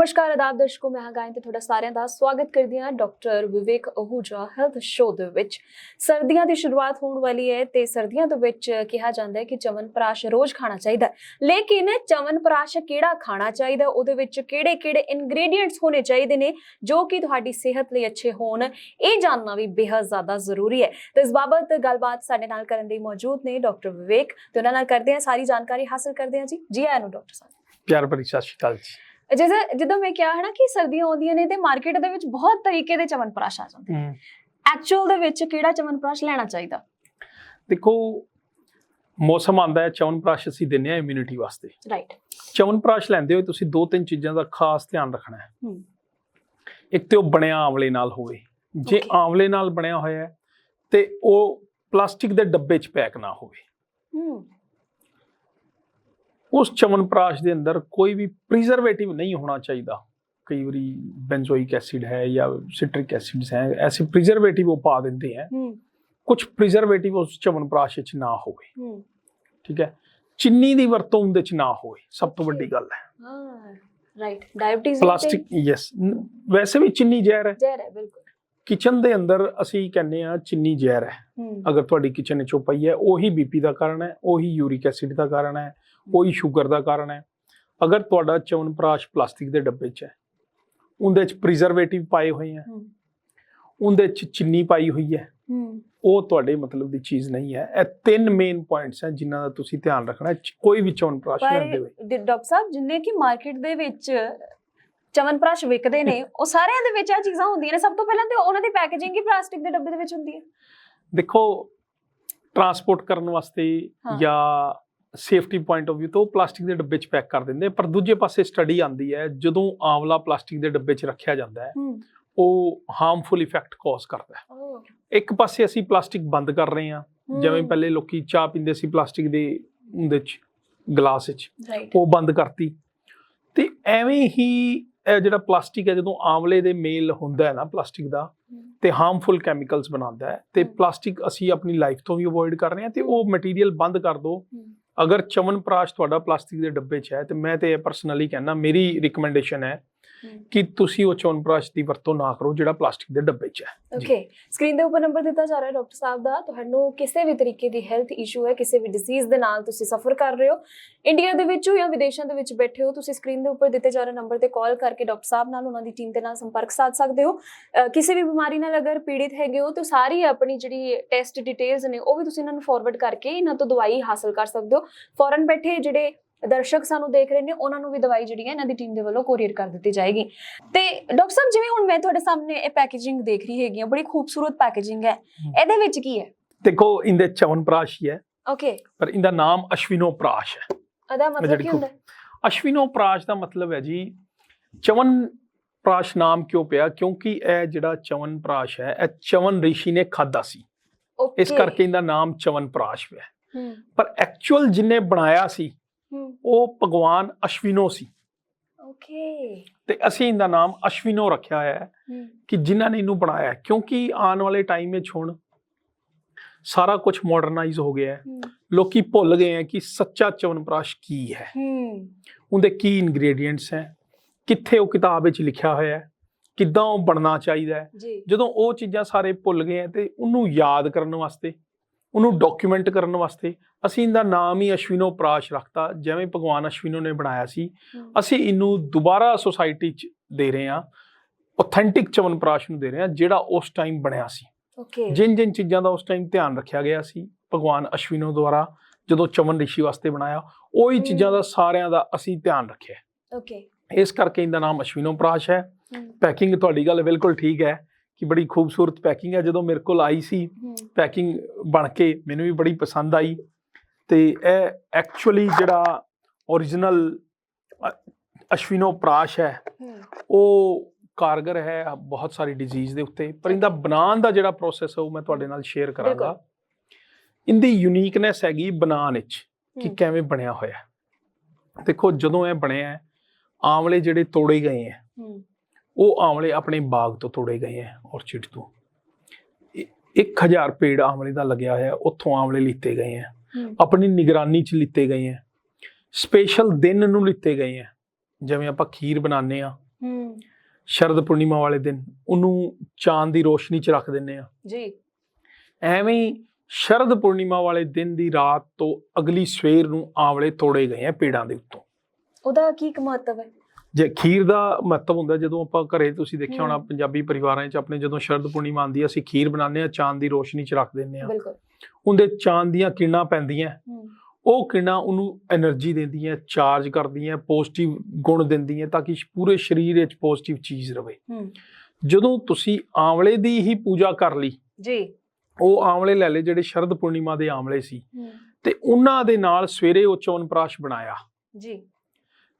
ਨਮਸਕਾਰ, ਆਦਾਬ ਦਰਸ਼ਕੋ, ਮੈਂ ਹਾਂ ਗਾਇਨ ਤੇ ਤੁਹਾਡਾ ਸਾਰਿਆਂ ਦਾ ਸਵਾਗਤ ਕਰਦੀ ਹਾਂ doctor Vivek Ahuja health show ਦੇ ਵਿੱਚ। ਸਰਦੀਆਂ ਦੀ ਸ਼ੁਰੂਆਤ ਹੋਣ ਵਾਲੀ ਹੈ ਤੇ ਸਰਦੀਆਂ ਦੇ ਵਿੱਚ ਕਿਹਾ ਜਾਂਦਾ ਹੈ ਕਿ ਚਵਨਪ੍ਰਾਸ਼ ਰੋਜ਼ ਖਾਣਾ ਚਾਹੀਦਾ ਹੈ। ਲੇਕਿਨ ਚਵਨਪ੍ਰਾਸ਼ ਕਿਹੜਾ ਖਾਣਾ ਚਾਹੀਦਾ ਉਹਦੇ ਵਿੱਚ ਕਿਹੜੇ-ਕਿਹੜੇ ਇਨਗਰੀਡੀਐਂਟਸ ਹੋਣੇ ਚਾਹੀਦੇ ਨੇ ਜੋ ਕਿ ਤੁਹਾਡੀ ਸਿਹਤ ਲਈ ਅੱਛੇ ਹੋਣ? ਇਹ ਜਾਣਨਾ ਵੀ ਬੇहद ਜ਼ਿਆਦਾ ਜ਼ਰੂਰੀ ਹੈ। ਤੇ ਇਸ ਬਾਬਤ ਗੱਲਬਾਤ ਸਾਡੇ ਨਾਲ ਕਰਨ ਲਈ ਮੌਜੂਦ ਨੇ ਡਾਕਟਰ ਵਿਵੇਕ। ਤੇ ਉਹਨਾਂ ਨਾਲ ਕਰਦੇ ਹਾਂ ਸਾਰੀ ਜਾਣਕਾਰੀ ਹਾਸਲ ਕਰਦੇ ਹਾਂ ਜੀ। ਜੀ ਆਇਆਂ ਨੂੰ ਡਾਕਟਰ ਸਾਹਿਬ। ਪਿਆਰ ਭਰੀ ਸਤਿ ਸ਼੍ਰੀ ਅਕਾਲ ਜੀ। ਜਿਵੇਂ ਜਦੋਂ ਮੈਂ ਕਿਹਾ ਹੈ ਨਾ ਕਿ ਸਰਦੀਆਂ ਆਉਂਦੀਆਂ ਨੇ ਤੇ ਮਾਰਕੀਟ ਦੇ ਵਿੱਚ ਬਹੁਤ ਤਰੀਕੇ ਦੇ ਚਵਨਪ੍ਰਾਸ਼ ਆ ਜਾਂਦੇ ਐਕਚੁਅਲ ਦੇ ਵਿੱਚ ਕਿਹੜਾ ਚਵਨਪ੍ਰਾਸ਼ ਲੈਣਾ ਚਾਹੀਦਾ? ਦੇਖੋ ਮੌਸਮ ਆਂਦਾ ਹੈ ਚਵਨਪ੍ਰਾਸ਼ ਅਸੀਂ ਦਿੰਨੇ ਆ ਇਮਿਊਨਿਟੀ ਵਾਸਤੇ। ਰਾਈਟ ਚਵਨਪ੍ਰਾਸ਼ ਲੈਂਦੇ ਹੋਏ ਤੁਸੀਂ ਦੋ ਤਿੰਨ ਚੀਜ਼ਾਂ ਦਾ ਖਾਸ ਧਿਆਨ ਰੱਖਣਾ ਹੈ। ਇੱਕ ਤੇ ਉਹ ਬਣਿਆ ਆਂਵਲੇ ਨਾਲ ਹੋਵੇ। ਜੇ. ਆਂਵਲੇ ਨਾਲ ਬਣਿਆ ਹੋਇਆ ਹੈ ਤੇ ਉਹ ਪਲਾਸਟਿਕ ਦੇ ਡੱਬੇ 'ਚ ਪੈਕ ਨਾ ਹੋਵੇ। ਹੂੰ। ਉਸ ਚਵਨਪ੍ਰਾਸ਼ ਦੇ ਅੰਦਰ ਕੋਈ ਵੀ ਪ੍ਰੀਜ਼ਰਵੇਟਿਵ ਨਹੀਂ ਹੋਣਾ ਚਾਹੀਦਾ। ਕਈ ਵਾਰੀ ਬੈਂਜ਼ੋਇਕ ਐਸਿਡ ਹੈ ਜਾਂ ਸਿਟ੍ਰਿਕ ਐਸਿਡਸ ਹੈ ਐਸੇ ਪ੍ਰੀਜ਼ਰਵੇਟਿਵ ਉਹ ਪਾ ਦਿੰਦੇ ਹੈ। ਕੁਝ ਪ੍ਰੀਜ਼ਰਵੇਟਿਵ ਉਸ ਚਵਨਪ੍ਰਾਸ਼ ਵਿੱਚ ਨਾ ਹੋਵੇ। ਠੀਕ ਹੈ? ਚੀਨੀ ਦੀ ਵਰਤੋਂ ਉਹਦੇ ਚ ਨਾ ਹੋਵੇ ਸਭ ਤੋਂ. ਵੱਡੀ ਗੱਲ ਹੈ। ਹਾਂ ਰਾਈਟ ਡਾਇਬੀਟੀਜ਼ ਪਲਾਸਟਿਕ ਯੈਸ ਵੈਸੇ ਵੀ ਚੀਨੀ ਜ਼ਹਿਰ ਹੈ। ਜ਼ਹਿਰ ਹੈ ਬਿਲਕੁਲ। ਕਿਚਨ ਦੇ ਅੰਦਰ ਅਸੀਂ ਕਹਿੰਦੇ ਆ ਚੀਨੀ ਜ਼ਹਿਰ ਹੈ। ਹੂੰ। ਅਗਰ ਤੁਹਾਡੀ ਕਿਚਨ ਵਿੱਚ ਉਹ ਪਈ ਹੈ ਉਹੀ ਬੀਪੀ ਦਾ ਕਾਰਨ ਹੈ ਉਹੀ ਯੂਰਿਕ ਐਸਿਡ ਦਾ ਕਾਰਨ ਹੈ। ਉਹੀ ਸ਼ੂਗਰ ਦਾ ਕਾਰਨ ਹੈ। ਅਗਰ ਤੁਹਾਡਾ ਚਵਨਪ੍ਰਾਸ਼ ਪਲਾਸਟਿਕ ਦੇ ਡੱਬੇ 'ਚ ਹੈ ਉਹਦੇ 'ਚ ਪ੍ਰੀਜ਼ਰਵੇਟਿਵ ਪਾਏ ਹੋਏ ਹੂੰ ਉਹਦੇ 'ਚ ਚੀਨੀ ਪਾਈ ਹੋਈ ਹੈ ਉਹ ਤੁਹਾਡੇ ਮਤਲਬ ਦੀ ਚੀਜ਼ ਨਹੀਂ ਹੈ। ਇਹ ਤਿੰਨ ਮੇਨ ਪੁਆਇੰਟਸ ਹੈ ਜਿਨ੍ਹਾਂ ਦਾ ਤੁਸੀਂ ਧਿਆਨ ਰੱਖਣਾ ਕੋਈ ਵੀ ਚਵਨਪ੍ਰਾਸ਼ ਲੈਂਦੇ ਹੋਏ। ਡਾਕਟਰ ਸਾਹਿਬ ਜਿੰਨੇ ਕਿ ਮਾਰਕੀਟ ਦੇ ਵਿੱਚ ਚਵਨਪ੍ਰਾਸ਼ ਵਿਕਦੇ ਨੇ ਉਹ ਸਾਰਿਆਂ ਦੇ ਵਿੱਚ ਆ ਚੀਜ਼ਾਂ ਹੁੰਦੀਆਂ ਨੇ। ਸਭ ਤੋਂ ਪਹਿਲਾਂ ਤੇ ਉਹਨਾਂ ਦੀ ਪੈਕੇਜਿੰਗ ਹੀ ਪਲਾਸਟਿਕ ਦੇ ਡੱਬੇ ਦੇ ਵਿੱਚ ਹੁੰਦੀ ਹੈ। ਦੇਖੋ ਟਰਾਂਸਪੋਰਟ ਕਰਨ ਵਾਸਤੇ। ਜਾਂ ਸੇਫਟੀ ਪੁਆਇੰਟ ਆਫ View ਤੋਂ ਪਲਾਸਟਿਕ ਦੇ ਡੱਬੇ 'ਚ ਪੈਕ ਕਰ ਦਿੰਦੇ। ਪਰ ਦੂਜੇ ਪਾਸੇ ਸਟੱਡੀ ਆਂਦੀ ਹੈ ਜਦੋਂ ਆਂਵਲਾ ਪਲਾਸਟਿਕ ਦੇ ਡੱਬੇ 'ਚ ਰੱਖਿਆ ਜਾਂਦਾ ਹੈ ਉਹ ਹਾਰਮਫੁਲ ਇਫੈਕਟ ਕਾਜ਼ ਕਰਦਾ ਹੈ। ਇੱਕ ਪਾਸੇ ਅਸੀਂ ਪਲਾਸਟਿਕ ਬੰਦ ਕਰ ਰਹੇ ਹਾਂ ਜਿਵੇਂ ਪਹਿਲੇ ਲੋਕੀ ਚਾਹ ਪੀਂਦੇ ਸੀ ਪਲਾਸਟਿਕ ਦੇ ਉਹਦੇ 'ਚ ਗਲਾਸ 'ਚ। ਉਹ ਬੰਦ ਕਰਤੀ। ਤੇ ਐਵੇਂ ਹੀ ਇਹ ਜਿਹੜਾ ਪਲਾਸਟਿਕ ਹੈ ਜਦੋਂ ਆਂਵਲੇ ਦੇ ਮੇਲ ਹੁੰਦਾ ਹੈ ਨਾ ਪਲਾਸਟਿਕ ਦਾ ਤੇ ਹਾਰਮਫੁਲ ਕੈਮੀਕਲਸ ਬਣਾਉਂਦਾ ਹੈ। ਤੇ। ਪਲਾਸਟਿਕ ਅਸੀਂ ਆਪਣੀ ਲਾਈਫ ਤੋਂ ਵੀ ਅਵੋਇਡ ਕਰ ਰਹੇ ਹਾਂ ਤੇ ਉਹ ਮਟੀਰੀਅਲ ਬੰਦ ਕਰ ਦਿਓ। ਅਗਰ ਚਮਨਪ੍ਰਾਸ਼ ਤੁਹਾਡਾ ਪਲਾਸਟਿਕ ਦੇ ਡੱਬੇ 'ਚ ਹੈ, ਤੇ ਮੈਂ ਤੇ ਪਰਸਨਲੀ ਕਹਿੰਦਾ, ਮੇਰੀ ਰਿਕਮੈਂਡੇਸ਼ਨ ਹੈ ਕਿ ਤੁਸੀਂ ਉਹ ਚਮਨਪ੍ਰਾਸ਼ ਦੀ ਵਰਤੋਂ ਨਾ ਕਰੋ ਜਿਹੜਾ ਪਲਾਸਟਿਕ ਦੇ ਡੱਬੇ 'ਚ ਹੈ। ਓਕੇ ਸਕਰੀਨ ਦੇ ਉੱਪਰ ਨੰਬਰ ਦਿੱਤਾ ਜਾ ਰਿਹਾ ਡਾਕਟਰ ਸਾਹਿਬ ਦਾ। ਤੁਹਾਨੂੰ ਕਿਸੇ ਵੀ ਤਰੀਕੇ ਦੀ ਹੈਲਥ ਇਸ਼ੂ ਹੈ ਕਿਸੇ ਵੀ ਡਿਸੀਜ਼ ਦੇ ਨਾਲ ਤੁਸੀਂ ਸਫਰ ਕਰ ਰਹੇ ਹੋ ਇੰਡੀਆ ਦੇ ਵਿੱਚ ਹੋ ਜਾਂ ਵਿਦੇਸ਼ਾਂ ਦੇ ਵਿੱਚ ਬੈਠੇ ਹੋ ਤੁਸੀਂ ਸਕਰੀਨ ਦੇ ਉੱਪਰ ਦਿੱਤੇ ਜਾ ਰਹੇ ਨੰਬਰ ਤੇ ਕਾਲ ਕਰਕੇ ਡਾਕਟਰ ਸਾਹਿਬ ਨਾਲ ਉਹਨਾਂ ਦੀ ਟੀਮ ਦੇ ਨਾਲ ਸੰਪਰਕ ਸਾਧ ਸਕਦੇ ਹੋ। ਕਿਸੇ ਵੀ ਬਿਮਾਰੀ ਨਾਲ ਅਗਰ ਪੀੜਿਤ ਹੈਗੇ ਹੋ ਤਾਂ ਸਾਰੀ ਆਪਣੀ ਜਿਹੜੀ ਟੈਸਟ ਡਿਟੇਲਸ ਨੇ ਉਹ ਵੀ ਤੁਸੀਂ ਇਹਨਾਂ ਨੂੰ ਫਾਰਵਰਡ ਕਰਕੇ ਇਹਨਾਂ ਤੋਂ ਦਵਾਈ ਹਾਸਲ ਕਰ ਸਕਦੇ ਹੋ। ਫੌਰਨ ਬੈਠੇ ਜਿਹੜੇ ਦਰਸ਼ਕ ਸਾਨੂੰ ਦੇਖ ਰਹੇ ਨੇ ਉਹਨਾਂ ਨੂੰ ਵੀ ਦਵਾਈ ਜਿਹੜੀ ਹੈ ਇਹਨਾਂ ਦੀ ਟੀਮ ਦੇ ਵੱਲੋਂ ਕੋਰੀਅਰ ਕਰ ਦਿੱਤੀ ਜਾਏਗੀ। ਤੇ ਡਾਕਟਰ ਸਾਹਿਬ ਜਿਵੇਂ ਹੁਣ ਮੈਂ ਤੁਹਾਡੇ ਸਾਹਮਣੇ ਇਹ ਪੈਕੇਜਿੰਗ ਦੇਖ ਰਹੀ ਹੈਗੀ ਬੜੀ ਖੂਬਸੂਰਤ ਪੈਕੇਜਿੰਗ ਹੈ। ਇਹਦੇ ਵਿੱਚ ਕੀ ਹੈ? ਦੇਖੋ ਇਹਦੇ ਚਵਨਪ੍ਰਾਸ਼ ਹੀ ਹੈ ਓਕੇ ਪਰ ਇਹਦਾ ਨਾਮ ਅਸ਼ਵਿਨੋਪ੍ਰਾਸ਼ ਹੈ। ਅਦਾ ਮਤਲਬ ਕੀ ਹੁੰਦਾ? ਅਸ਼ਵਿਨੋਪ੍ਰਾਸ਼ ਦਾ ਮਤਲਬ ਹੈ ਜੀ ਚਵਨਪ੍ਰਾਸ਼ ਨਾਮ ਕਿਉਂ ਪਿਆ? ਕਿਉਂਕਿ ਇਹ ਜਿਹੜਾ ਚਵਨਪ੍ਰਾਸ਼ ਹੈ ਇਹ ਚਵਨ ਰਿਸ਼ੀ ਨੇ ਖਾਦਾ ਸੀ। ਇਸ. ਕਰਕੇ ਇਹਦਾ ਨਾਮ ਚਵਨਪ੍ਰਾਸ਼ ਹੈ ਹੂੰ। ਪਰ ਐਕਚੁਅਲ ਜਿਨੇ ਬਣਾਇਆ ਸੀ ਉਹ ਭਗਵਾਨ ਅਸ਼ਵਿਨੋ ਸੀ। ਓਕੇ ਤੇ ਅਸੀਂ ਇਹਦਾ ਨਾਮ ਅਸ਼ਵਿਨੋ ਰੱਖਿਆ ਹੋਇਆ ਹੈ ਕਿ ਜਿਨ੍ਹਾਂ ਨੇ ਇਹਨੂੰ ਬਣਾਇਆ। ਕਿਉਂਕਿ ਆਉਣ ਵਾਲੇ ਟਾਈਮ ਵਿੱਚ ਹੁਣ ਸਾਰਾ ਕੁਝ ਮਾਡਰਨਾਈਜ਼ ਹੋ ਗਿਆ ਹੈ। ਲੋਕੀ ਭੁੱਲ ਗਏ ਹੈ ਕਿ ਸੱਚਾ ਚਵਨਪ੍ਰਾਸ਼ ਕੀ ਹੈ। ਹੂੰ। ਉਹਦੇ ਕੀ ਇਨਗਰੀਡੀਐਂਟਸ ਹੈ ਕਿੱਥੇ ਉਹ ਕਿਤਾਬ ਵਿੱਚ ਲਿਖਿਆ ਹੋਇਆ ਹੈ ਕਿੱਦਾਂ ਉਹ ਬਣਨਾ ਚਾਹੀਦਾ ਹੈ। ਜਦੋਂ ਉਹ ਚੀਜ਼ਾਂ ਸਾਰੇ ਭੁੱਲ ਗਏ ਤੇ ਉਹਨੂੰ ਯਾਦ ਕਰਨ ਵਾਸਤੇ ਉਹਨੂੰ ਡਾਕੂਮੈਂਟ ਕਰਨ ਵਾਸਤੇ ਅਸੀਂ ਇਹਦਾ ਨਾਮ ਹੀ ਅਸ਼ਵਿਨੋ ਪ੍ਰਾਸ਼ ਰੱਖਤਾ ਜਿਵੇਂ ਭਗਵਾਨ ਅਸ਼ਵਿਨੋ ਨੇ ਬਣਾਇਆ ਸੀ। ਅਸੀਂ ਇਹਨੂੰ ਦੁਬਾਰਾ ਸੋਸਾਇਟੀ 'ਚ ਦੇ ਰਹੇ ਹਾਂ ਆਥੈਂਟਿਕ ਚਵਨਪ੍ਰਾਸ਼ ਨੂੰ ਦੇ ਰਹੇ ਹਾਂ ਜਿਹੜਾ ਉਸ ਟਾਈਮ ਬਣਿਆ ਸੀ। ਓਕੇ ਜਿਨ ਜਿਨ ਚੀਜ਼ਾਂ ਦਾ ਉਸ ਟਾਈਮ ਧਿਆਨ ਰੱਖਿਆ ਗਿਆ ਸੀ ਭਗਵਾਨ ਅਸ਼ਵਿਨੋ ਦੁਆਰਾ ਜਦੋਂ ਚਵਨ ਰਿਸ਼ੀ ਵਾਸਤੇ ਬਣਾਇਆ ਉਹੀ। ਚੀਜ਼ਾਂ ਦਾ ਸਾਰਿਆਂ ਦਾ ਅਸੀਂ ਧਿਆਨ ਰੱਖਿਆ। ਓਕੇ ਇਸ ਕਰਕੇ ਇਹਦਾ ਨਾਮ ਅਸ਼ਵਿਨੋ ਪ੍ਰਾਸ਼ ਹੂੰ। ਪੈਕਿੰਗ ਤੁਹਾਡੀ ਗੱਲ ਬਿਲਕੁਲ ਠੀਕ ਹੈ। ਕਿ ਬੜੀ ਖੂਬਸੂਰਤ ਪੈਕਿੰਗ ਹੈ ਜਦੋਂ ਮੇਰੇ ਕੋਲ ਆਈ ਸੀ ਪੈਕਿੰਗ ਬਣ ਕੇ ਮੈਨੂੰ ਵੀ ਬੜੀ ਪਸੰਦ ਆਈ। ਤੇ ਇਹ ਐਕਚੁਅਲੀ ਜਿਹੜਾ origignal ਅਸ਼ਵਿਨੋ ਪ੍ਰਾਸ਼ ਹੈ ਉਹ ਕਾਰਗਰ ਹੈ ਬਹੁਤ ਸਾਰੀ ਡਿਜ਼ੀਜ਼ ਦੇ ਉੱਤੇ। ਪਰ ਇਹਦਾ ਬਣਾਉਣ ਦਾ ਜਿਹੜਾ ਪ੍ਰੋਸੈਸ ਹੈ ਉਹ ਮੈਂ ਤੁਹਾਡੇ ਨਾਲ ਸ਼ੇਅਰ ਕਰਾਂਗਾ। ਇਹਦੀ ਯੂਨੀਕਨੈਸ ਹੈਗੀ ਬਣਾਉਣ ਵਿੱਚ ਕਿ ਕਿਵੇਂ ਬਣਿਆ ਹੋਇਆ। ਦੇਖੋ ਜਦੋਂ ਇਹ ਬਣਿਆ ਆਮਲੇ ਜਿਹੜੇ ਤੋੜੇ ਗਏ ਹੂੰ। ਉਹ ਆਮਲੇ ਆਪਣੇ ਬਾਗ ਤੋਂ ਤੋੜੇ ਗਏ ਹੈ ਔਰਚਿਡ ਤੋਂ। 1000 ਪੇੜ ਆਮਲੇ ਦਾ ਲੱਗਿਆ ਹੋਇਆ ਉੱਥੋਂ ਆਮਲੇ ਲਿੱਤੇ ਗਏ ਹੈ। ਆਪਣੀ ਨਿਗਰਾਨੀ 'ਚ ਲਿੱਤੇ ਗਏ ਹੈ। ਸਪੈਸ਼ਲ ਦਿਨ ਨੂੰ ਲਿੱਤੇ ਗਏ ਹੈ। ਜਿਵੇਂ ਆਪਾਂ ਖੀਰ ਬਣਾਉਂਦੇ ਆ ਹੂੰ। ਸ਼ਰਦ ਪੂਰਨਿਮਾ ਵਾਲੇ ਦਿਨ ਉਹਨੂੰ ਚਾਂਦ ਦੀ ਰੋਸ਼ਨੀ 'ਚ ਰੱਖ ਦਿੰਨੇ ਆ ਜੀ। ਐਵੇਂ ਹੀ ਸ਼ਰਦ ਪੂਰਨਿਮਾ ਵਾਲੇ ਦਿਨ ਦੀ ਰਾਤ ਤੋਂ ਅਗਲੀ ਸਵੇਰ ਨੂੰ ਆਂਵਲੇ ਤੋੜੇ ਗਏ ਆ ਪੇੜਾਂ ਦੇ ਉੱਤੋਂ। ਉਹਦਾ ਕੀ ਕੁ ਮਹੱਤਵ ਹੈ? ਜੇ ਖੀਰ ਦਾ ਮਹੱਤਵ ਹੁੰਦਾ ਜਦੋਂ ਆਪਾਂ ਘਰੇ ਤੁਸੀਂ ਦੇਖਿਆ ਹੋਣਾ ਪੰਜਾਬੀ ਪਰਿਵਾਰਾਂ 'ਚ ਆਪਣੇ ਜਦੋਂ ਸ਼ਰਦ ਪੂਰਨਿਮਾ ਆਉਂਦੀ ਅਸੀਂ ਖੀਰ ਬਣਾਉਂਦੇ ਆ ਚਾਂਦ ਦੀ ਰੋਸ਼ਨੀ 'ਚ ਰੱਖ ਦਿੰਦੇ ਆ। ਬਿਲਕੁਲ। ਉਹਦੇ ਚਾਂਦ ਦੀਆਂ ਕਿਰਨਾਂ ਪੈਂਦੀਆਂ। ਉਹ ਕਿਰਨਾਂ ਉਹਨੂੰ એનર્ਜੀ ਦਿੰਦੀਆਂ ਚਾਰਜ ਕਰਦੀਆਂ ਪੋਜ਼ਿਟਿਵ ਗੁਣ ਦਿੰਦੀਆਂ ਤਾਂ ਕਿ ਪੂਰੇ ਸਰੀਰ ਵਿੱਚ ਪੋਜ਼ਿਟਿਵ ਚੀਜ਼ ਰਵੇ। ਜਦੋਂ ਤੁਸੀਂ ਆਂਵਲੇ ਦੀ ਹੀ ਪੂਜਾ ਕਰ ਲਈ ਜੀ। ਉਹ ਆਂਵਲੇ ਲੈ ਲਏ ਜਿਹੜੇ ਸ਼ਰਦ ਪੂਰਨਿਮਾ ਦੇ ਆਂਵਲੇ ਸੀ ਤੇ ਉਹਨਾਂ ਦੇ ਨਾਲ ਸਵੇਰੇ ਉਹ ਚੌਨਪ੍ਰਾਸ਼ ਬਣਾਇਆ। ਜੀ।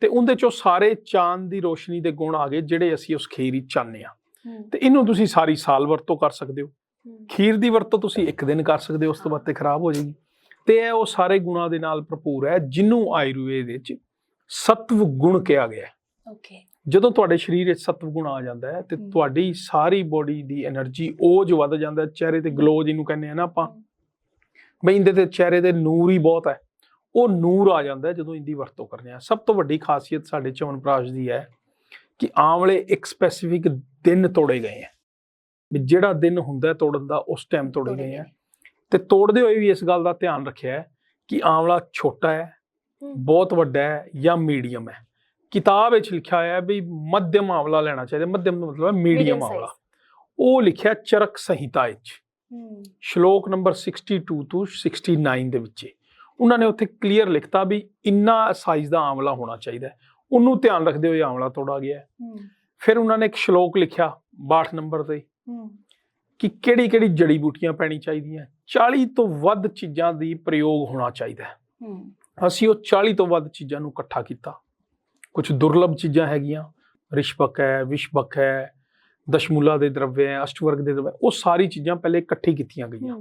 ਤੇ ਉਹਦੇ ਚੋਂ ਸਾਰੇ ਚਾਂਦ ਦੀ ਰੋਸ਼ਨੀ ਦੇ ਗੁਣ ਆ ਗਏ ਜਿਹੜੇ ਅਸੀਂ ਉਸ ਖੀਰ ਹੀ। ਚਾਹਨੇ ਆ ਤੇ ਇਹਨੂੰ ਤੁਸੀਂ ਸਾਰੀ ਸਾਲ ਵਰਤੋਂ ਕਰ ਸਕਦੇ ਹੋ। ਖੀਰ ਦੀ ਵਰਤੋਂ ਤੁਸੀਂ ਇੱਕ ਦਿਨ ਕਰ ਸਕਦੇ ਹੋ ਉਸ ਤੋਂ ਬਾਅਦ ਤੇ ਖਰਾਬ ਹੋ ਜਾਏਗੀ। ਤੇ ਇਹ ਉਹ ਸਾਰੇ ਗੁਣਾ ਦੇ ਨਾਲ ਭਰਪੂਰ ਹੈ ਜਿਹਨੂੰ ਆਯੁਰਵੇਦ ਵਿੱਚ ਸਤਵ ਗੁਣ ਕਿਹਾ ਗਿਆ ਹੈ। ਓਕੇ ਜਦੋਂ ਤੁਹਾਡੇ ਸਰੀਰ ਵਿੱਚ ਸਤਵ ਗੁਣ ਆ ਜਾਂਦਾ ਹੈ ਤੇ ਤੁਹਾਡੀ ਸਾਰੀ ਬੋਡੀ ਦੀ એનર્ਜੀ ਉਹ ਵੱਧ ਜਾਂਦਾ ਚਿਹਰੇ ਤੇ ਗਲੋ ਜਿਹਨੂੰ ਕਹਿੰਦੇ ਆ ਨਾ ਆਪਾਂ। ਬਈ ਇਹਦੇ ਤੇ ਚਿਹਰੇ ਤੇ ਨੂਰ ਹੀ ਬਹੁਤ ਹੈ। ਉਹ ਨੂਰ ਆ ਜਾਂਦਾ ਜਦੋਂ ਇਹਦੀ ਵਰਤੋਂ ਕਰਦੇ ਆ ਸਭ ਤੋਂ ਵੱਡੀ ਖਾਸੀਅਤ ਸਾਡੇ ਚਵਨਪ੍ਰਾਸ਼ ਦੀ ਹੈ ਕਿ ਆਮਲੇ ਇੱਕ ਸਪੈਸੀਫਿਕ ਦਿਨ ਤੋੜੇ ਗਏ ਆ ਵੀ ਜਿਹੜਾ ਦਿਨ ਹੁੰਦਾ ਤੋੜਨ ਦਾ ਉਸ ਟਾਈਮ ਤੋੜੇ ਗਏ ਆ ਤੇ ਤੋੜਦੇ ਹੋਏ ਵੀ ਇਸ ਗੱਲ ਦਾ ਧਿਆਨ ਰੱਖਿਆ ਹੈ ਕਿ ਆਮਲਾ ਛੋਟਾ ਹੈ। ਬਹੁਤ ਵੱਡਾ ਹੈ ਜਾਂ ਮੀਡੀਅਮ ਹੈ। ਕਿਤਾਬ ਵਿੱਚ ਲਿਖਿਆ ਹੋਇਆ ਹੈ ਵੀ ਮੱਧਮ ਆਮਲਾ ਲੈਣਾ ਚਾਹੀਦਾ ਮੱਧਮ ਦਾ ਮਤਲਬ ਹੈ ਮੀਡੀਅਮ size। ਉਹ ਲਿਖਿਆ ਚਰਕ ਸੰਹਿਤਾ ਵਿੱਚ। ਸ਼ਲੋਕ ਨੰਬਰ 62 ਤੋਂ 69 ਦੇ ਵਿੱਚ। ਉਹਨਾਂ ਨੇ ਉੱਥੇ ਕਲੀਅਰ ਲਿਖਤਾ ਵੀ ਇੰਨਾ ਸਾਈਜ਼ ਦਾ ਆਮਲਾ ਹੋਣਾ ਚਾਹੀਦਾ। ਉਹਨੂੰ ਧਿਆਨ ਰੱਖਦੇ ਹੋਏ ਆਮਲਾ ਤੋੜਾ ਗਿਆ ਫਿਰ ਉਹਨਾਂ ਨੇ ਇੱਕ ਸ਼ਲੋਕ ਲਿਖਿਆ 62 ਨੰਬਰ ਤੇ ਕਿ ਕਿਹੜੀ ਕਿਹੜੀ ਜੜੀ ਬੂਟੀਆਂ ਪੈਣੀ ਚਾਹੀਦੀਆਂ 40 ਤੋਂ ਵੱਧ ਚੀਜ਼ਾਂ ਦੀ ਪ੍ਰਯੋਗ ਹੋਣਾ ਚਾਹੀਦਾ ਅਸੀਂ ਉਹ 40 ਤੋਂ ਵੱਧ ਚੀਜ਼ਾਂ ਨੂੰ ਇਕੱਠਾ ਕੀਤਾ। ਕੁਝ ਦੁਰਲਭ ਚੀਜ਼ਾਂ ਹੈਗੀਆਂ ਰਿਸ਼ਬਕ ਹੈ ਵਿਸ਼ਬਕ ਹੈ ਦਸ਼ਮੂਲਾ ਦੇ ਦਰਵਯ ਹੈ ਅਸ਼ਟਵਰਗ ਦੇ ਦਰਵਯ ਉਹ ਸਾਰੀ ਚੀਜ਼ਾਂ ਪਹਿਲੇ ਇਕੱਠੀ ਕੀਤੀਆਂ ਗਈਆਂ।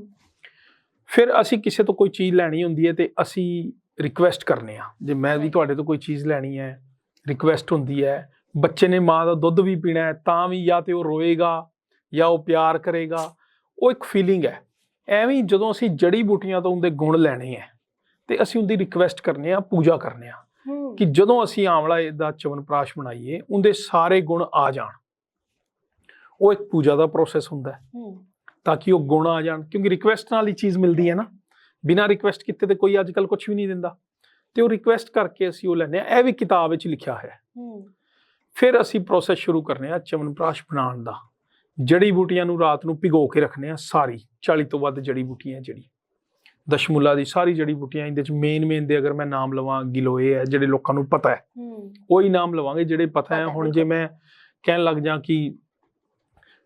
ਫਿਰ ਅਸੀਂ ਕਿਸੇ ਤੋਂ ਕੋਈ ਚੀਜ਼ ਲੈਣੀ ਹੁੰਦੀ ਹੈ ਤੇ ਅਸੀਂ ਰਿਕੁਐਸਟ ਕਰਨੇ ਆ। ਜੇ ਮੈਂ ਵੀ. ਤੁਹਾਡੇ ਤੋਂ ਕੋਈ ਚੀਜ਼ ਲੈਣੀ ਹੈ ਰਿਕੁਐਸਟ ਹੁੰਦੀ ਹੈ ਬੱਚੇ ਨੇ ਮਾਂ ਦਾ ਦੁੱਧ ਵੀ ਪੀਣਾ ਹੈ ਤਾਂ ਵੀ ਜਾਂ ਤੇ ਉਹ ਰੋਏਗਾ ਜਾਂ ਉਹ ਪਿਆਰ ਕਰੇਗਾ ਉਹ ਇੱਕ ਫੀਲਿੰਗ ਹੈ। ਐਵੇਂ ਜਦੋਂ ਅਸੀਂ ਜੜੀ ਬੂਟੀਆਂ ਤੋਂ ਉਹਦੇ ਗੁਣ ਲੈਣੇ ਆ ਤੇ ਅਸੀਂ ਉਹਦੀ ਰਿਕੁਐਸਟ ਕਰਨੇ ਆ ਪੂਜਾ ਕਰਨੇ ਆ ਕਿ ਜਦੋਂ ਅਸੀਂ ਆਮਲਾ ਦਾ ਚਵਨਪ੍ਰਾਸ਼ ਬਣਾਈਏ ਉਹਦੇ ਸਾਰੇ ਗੁਣ ਆ ਜਾਣ। ਉਹ ਇੱਕ ਪੂਜਾ ਦਾ ਪ੍ਰੋਸੈਸ ਹੁੰਦਾ ਹੂੰ। ਤਾਂ ਕਿ ਉਹ ਗੁਣ ਆ ਜਾਣ ਕਿਉਂਕਿ ਰਿਕੁਐਸਟ ਨਾਲ ਹੀ ਚੀਜ਼ ਮਿਲਦੀ ਹੈ ਨਾ। ਬਿਨਾਂ ਰਿਕੁਐਸਟ ਕੀਤੇ ਤੇ ਕੋਈ ਅੱਜ ਕੱਲ ਕੁਝ ਵੀ ਨਹੀਂ ਦਿੰਦਾ। ਤੇ ਉਹ ਰਿਕੁਐਸਟ ਕਰਕੇ ਅਸੀਂ ਉਹ ਲੈਂਦੇ ਆ ਇਹ ਵੀ ਕਿਤਾਬ ਵਿੱਚ ਲਿਖਿਆ ਹੋਇਆ ਹੈ। ਹੂੰ। ਫਿਰ ਅਸੀਂ ਪ੍ਰੋਸੈਸ ਸ਼ੁਰੂ ਕਰਨੇ ਆ ਚਵਨਪ੍ਰਾਸ਼ ਬਣਾਉਣ ਦਾ। ਜੜੀ ਬੂਟੀਆਂ ਨੂੰ ਰਾਤ ਨੂੰ ਭਿਗੋ ਕੇ ਰੱਖਣੇ ਆ ਸਾਰੀ। 40 ਤੋਂ ਵੱਧ ਜੜੀ ਬੂਟੀਆਂ ਜਿਹੜੀ। ਦਸ਼ਮੁਲਾ ਦੀ ਸਾਰੀ ਜੜੀ ਬੂਟੀਆਂ ਇਹਦੇ ਚ ਮੇਨ ਮੇਨ ਦੇ ਅਗਰ ਮੈਂ ਨਾਮ ਲਵਾਂ ਗਿਲੋਏ ਹੈ ਜਿਹੜੇ ਲੋਕਾਂ ਨੂੰ ਪਤਾ ਹੈ। ਹੂੰ। ਉਹੀ ਨਾਮ ਲਵਾਂਗੇ ਜਿਹੜੇ ਪਤਾ ਹੈ। ਹੁਣ ਜੇ। ਮੈਂ ਕਹਿਣ ਲੱਗ ਜਾ ਕਿ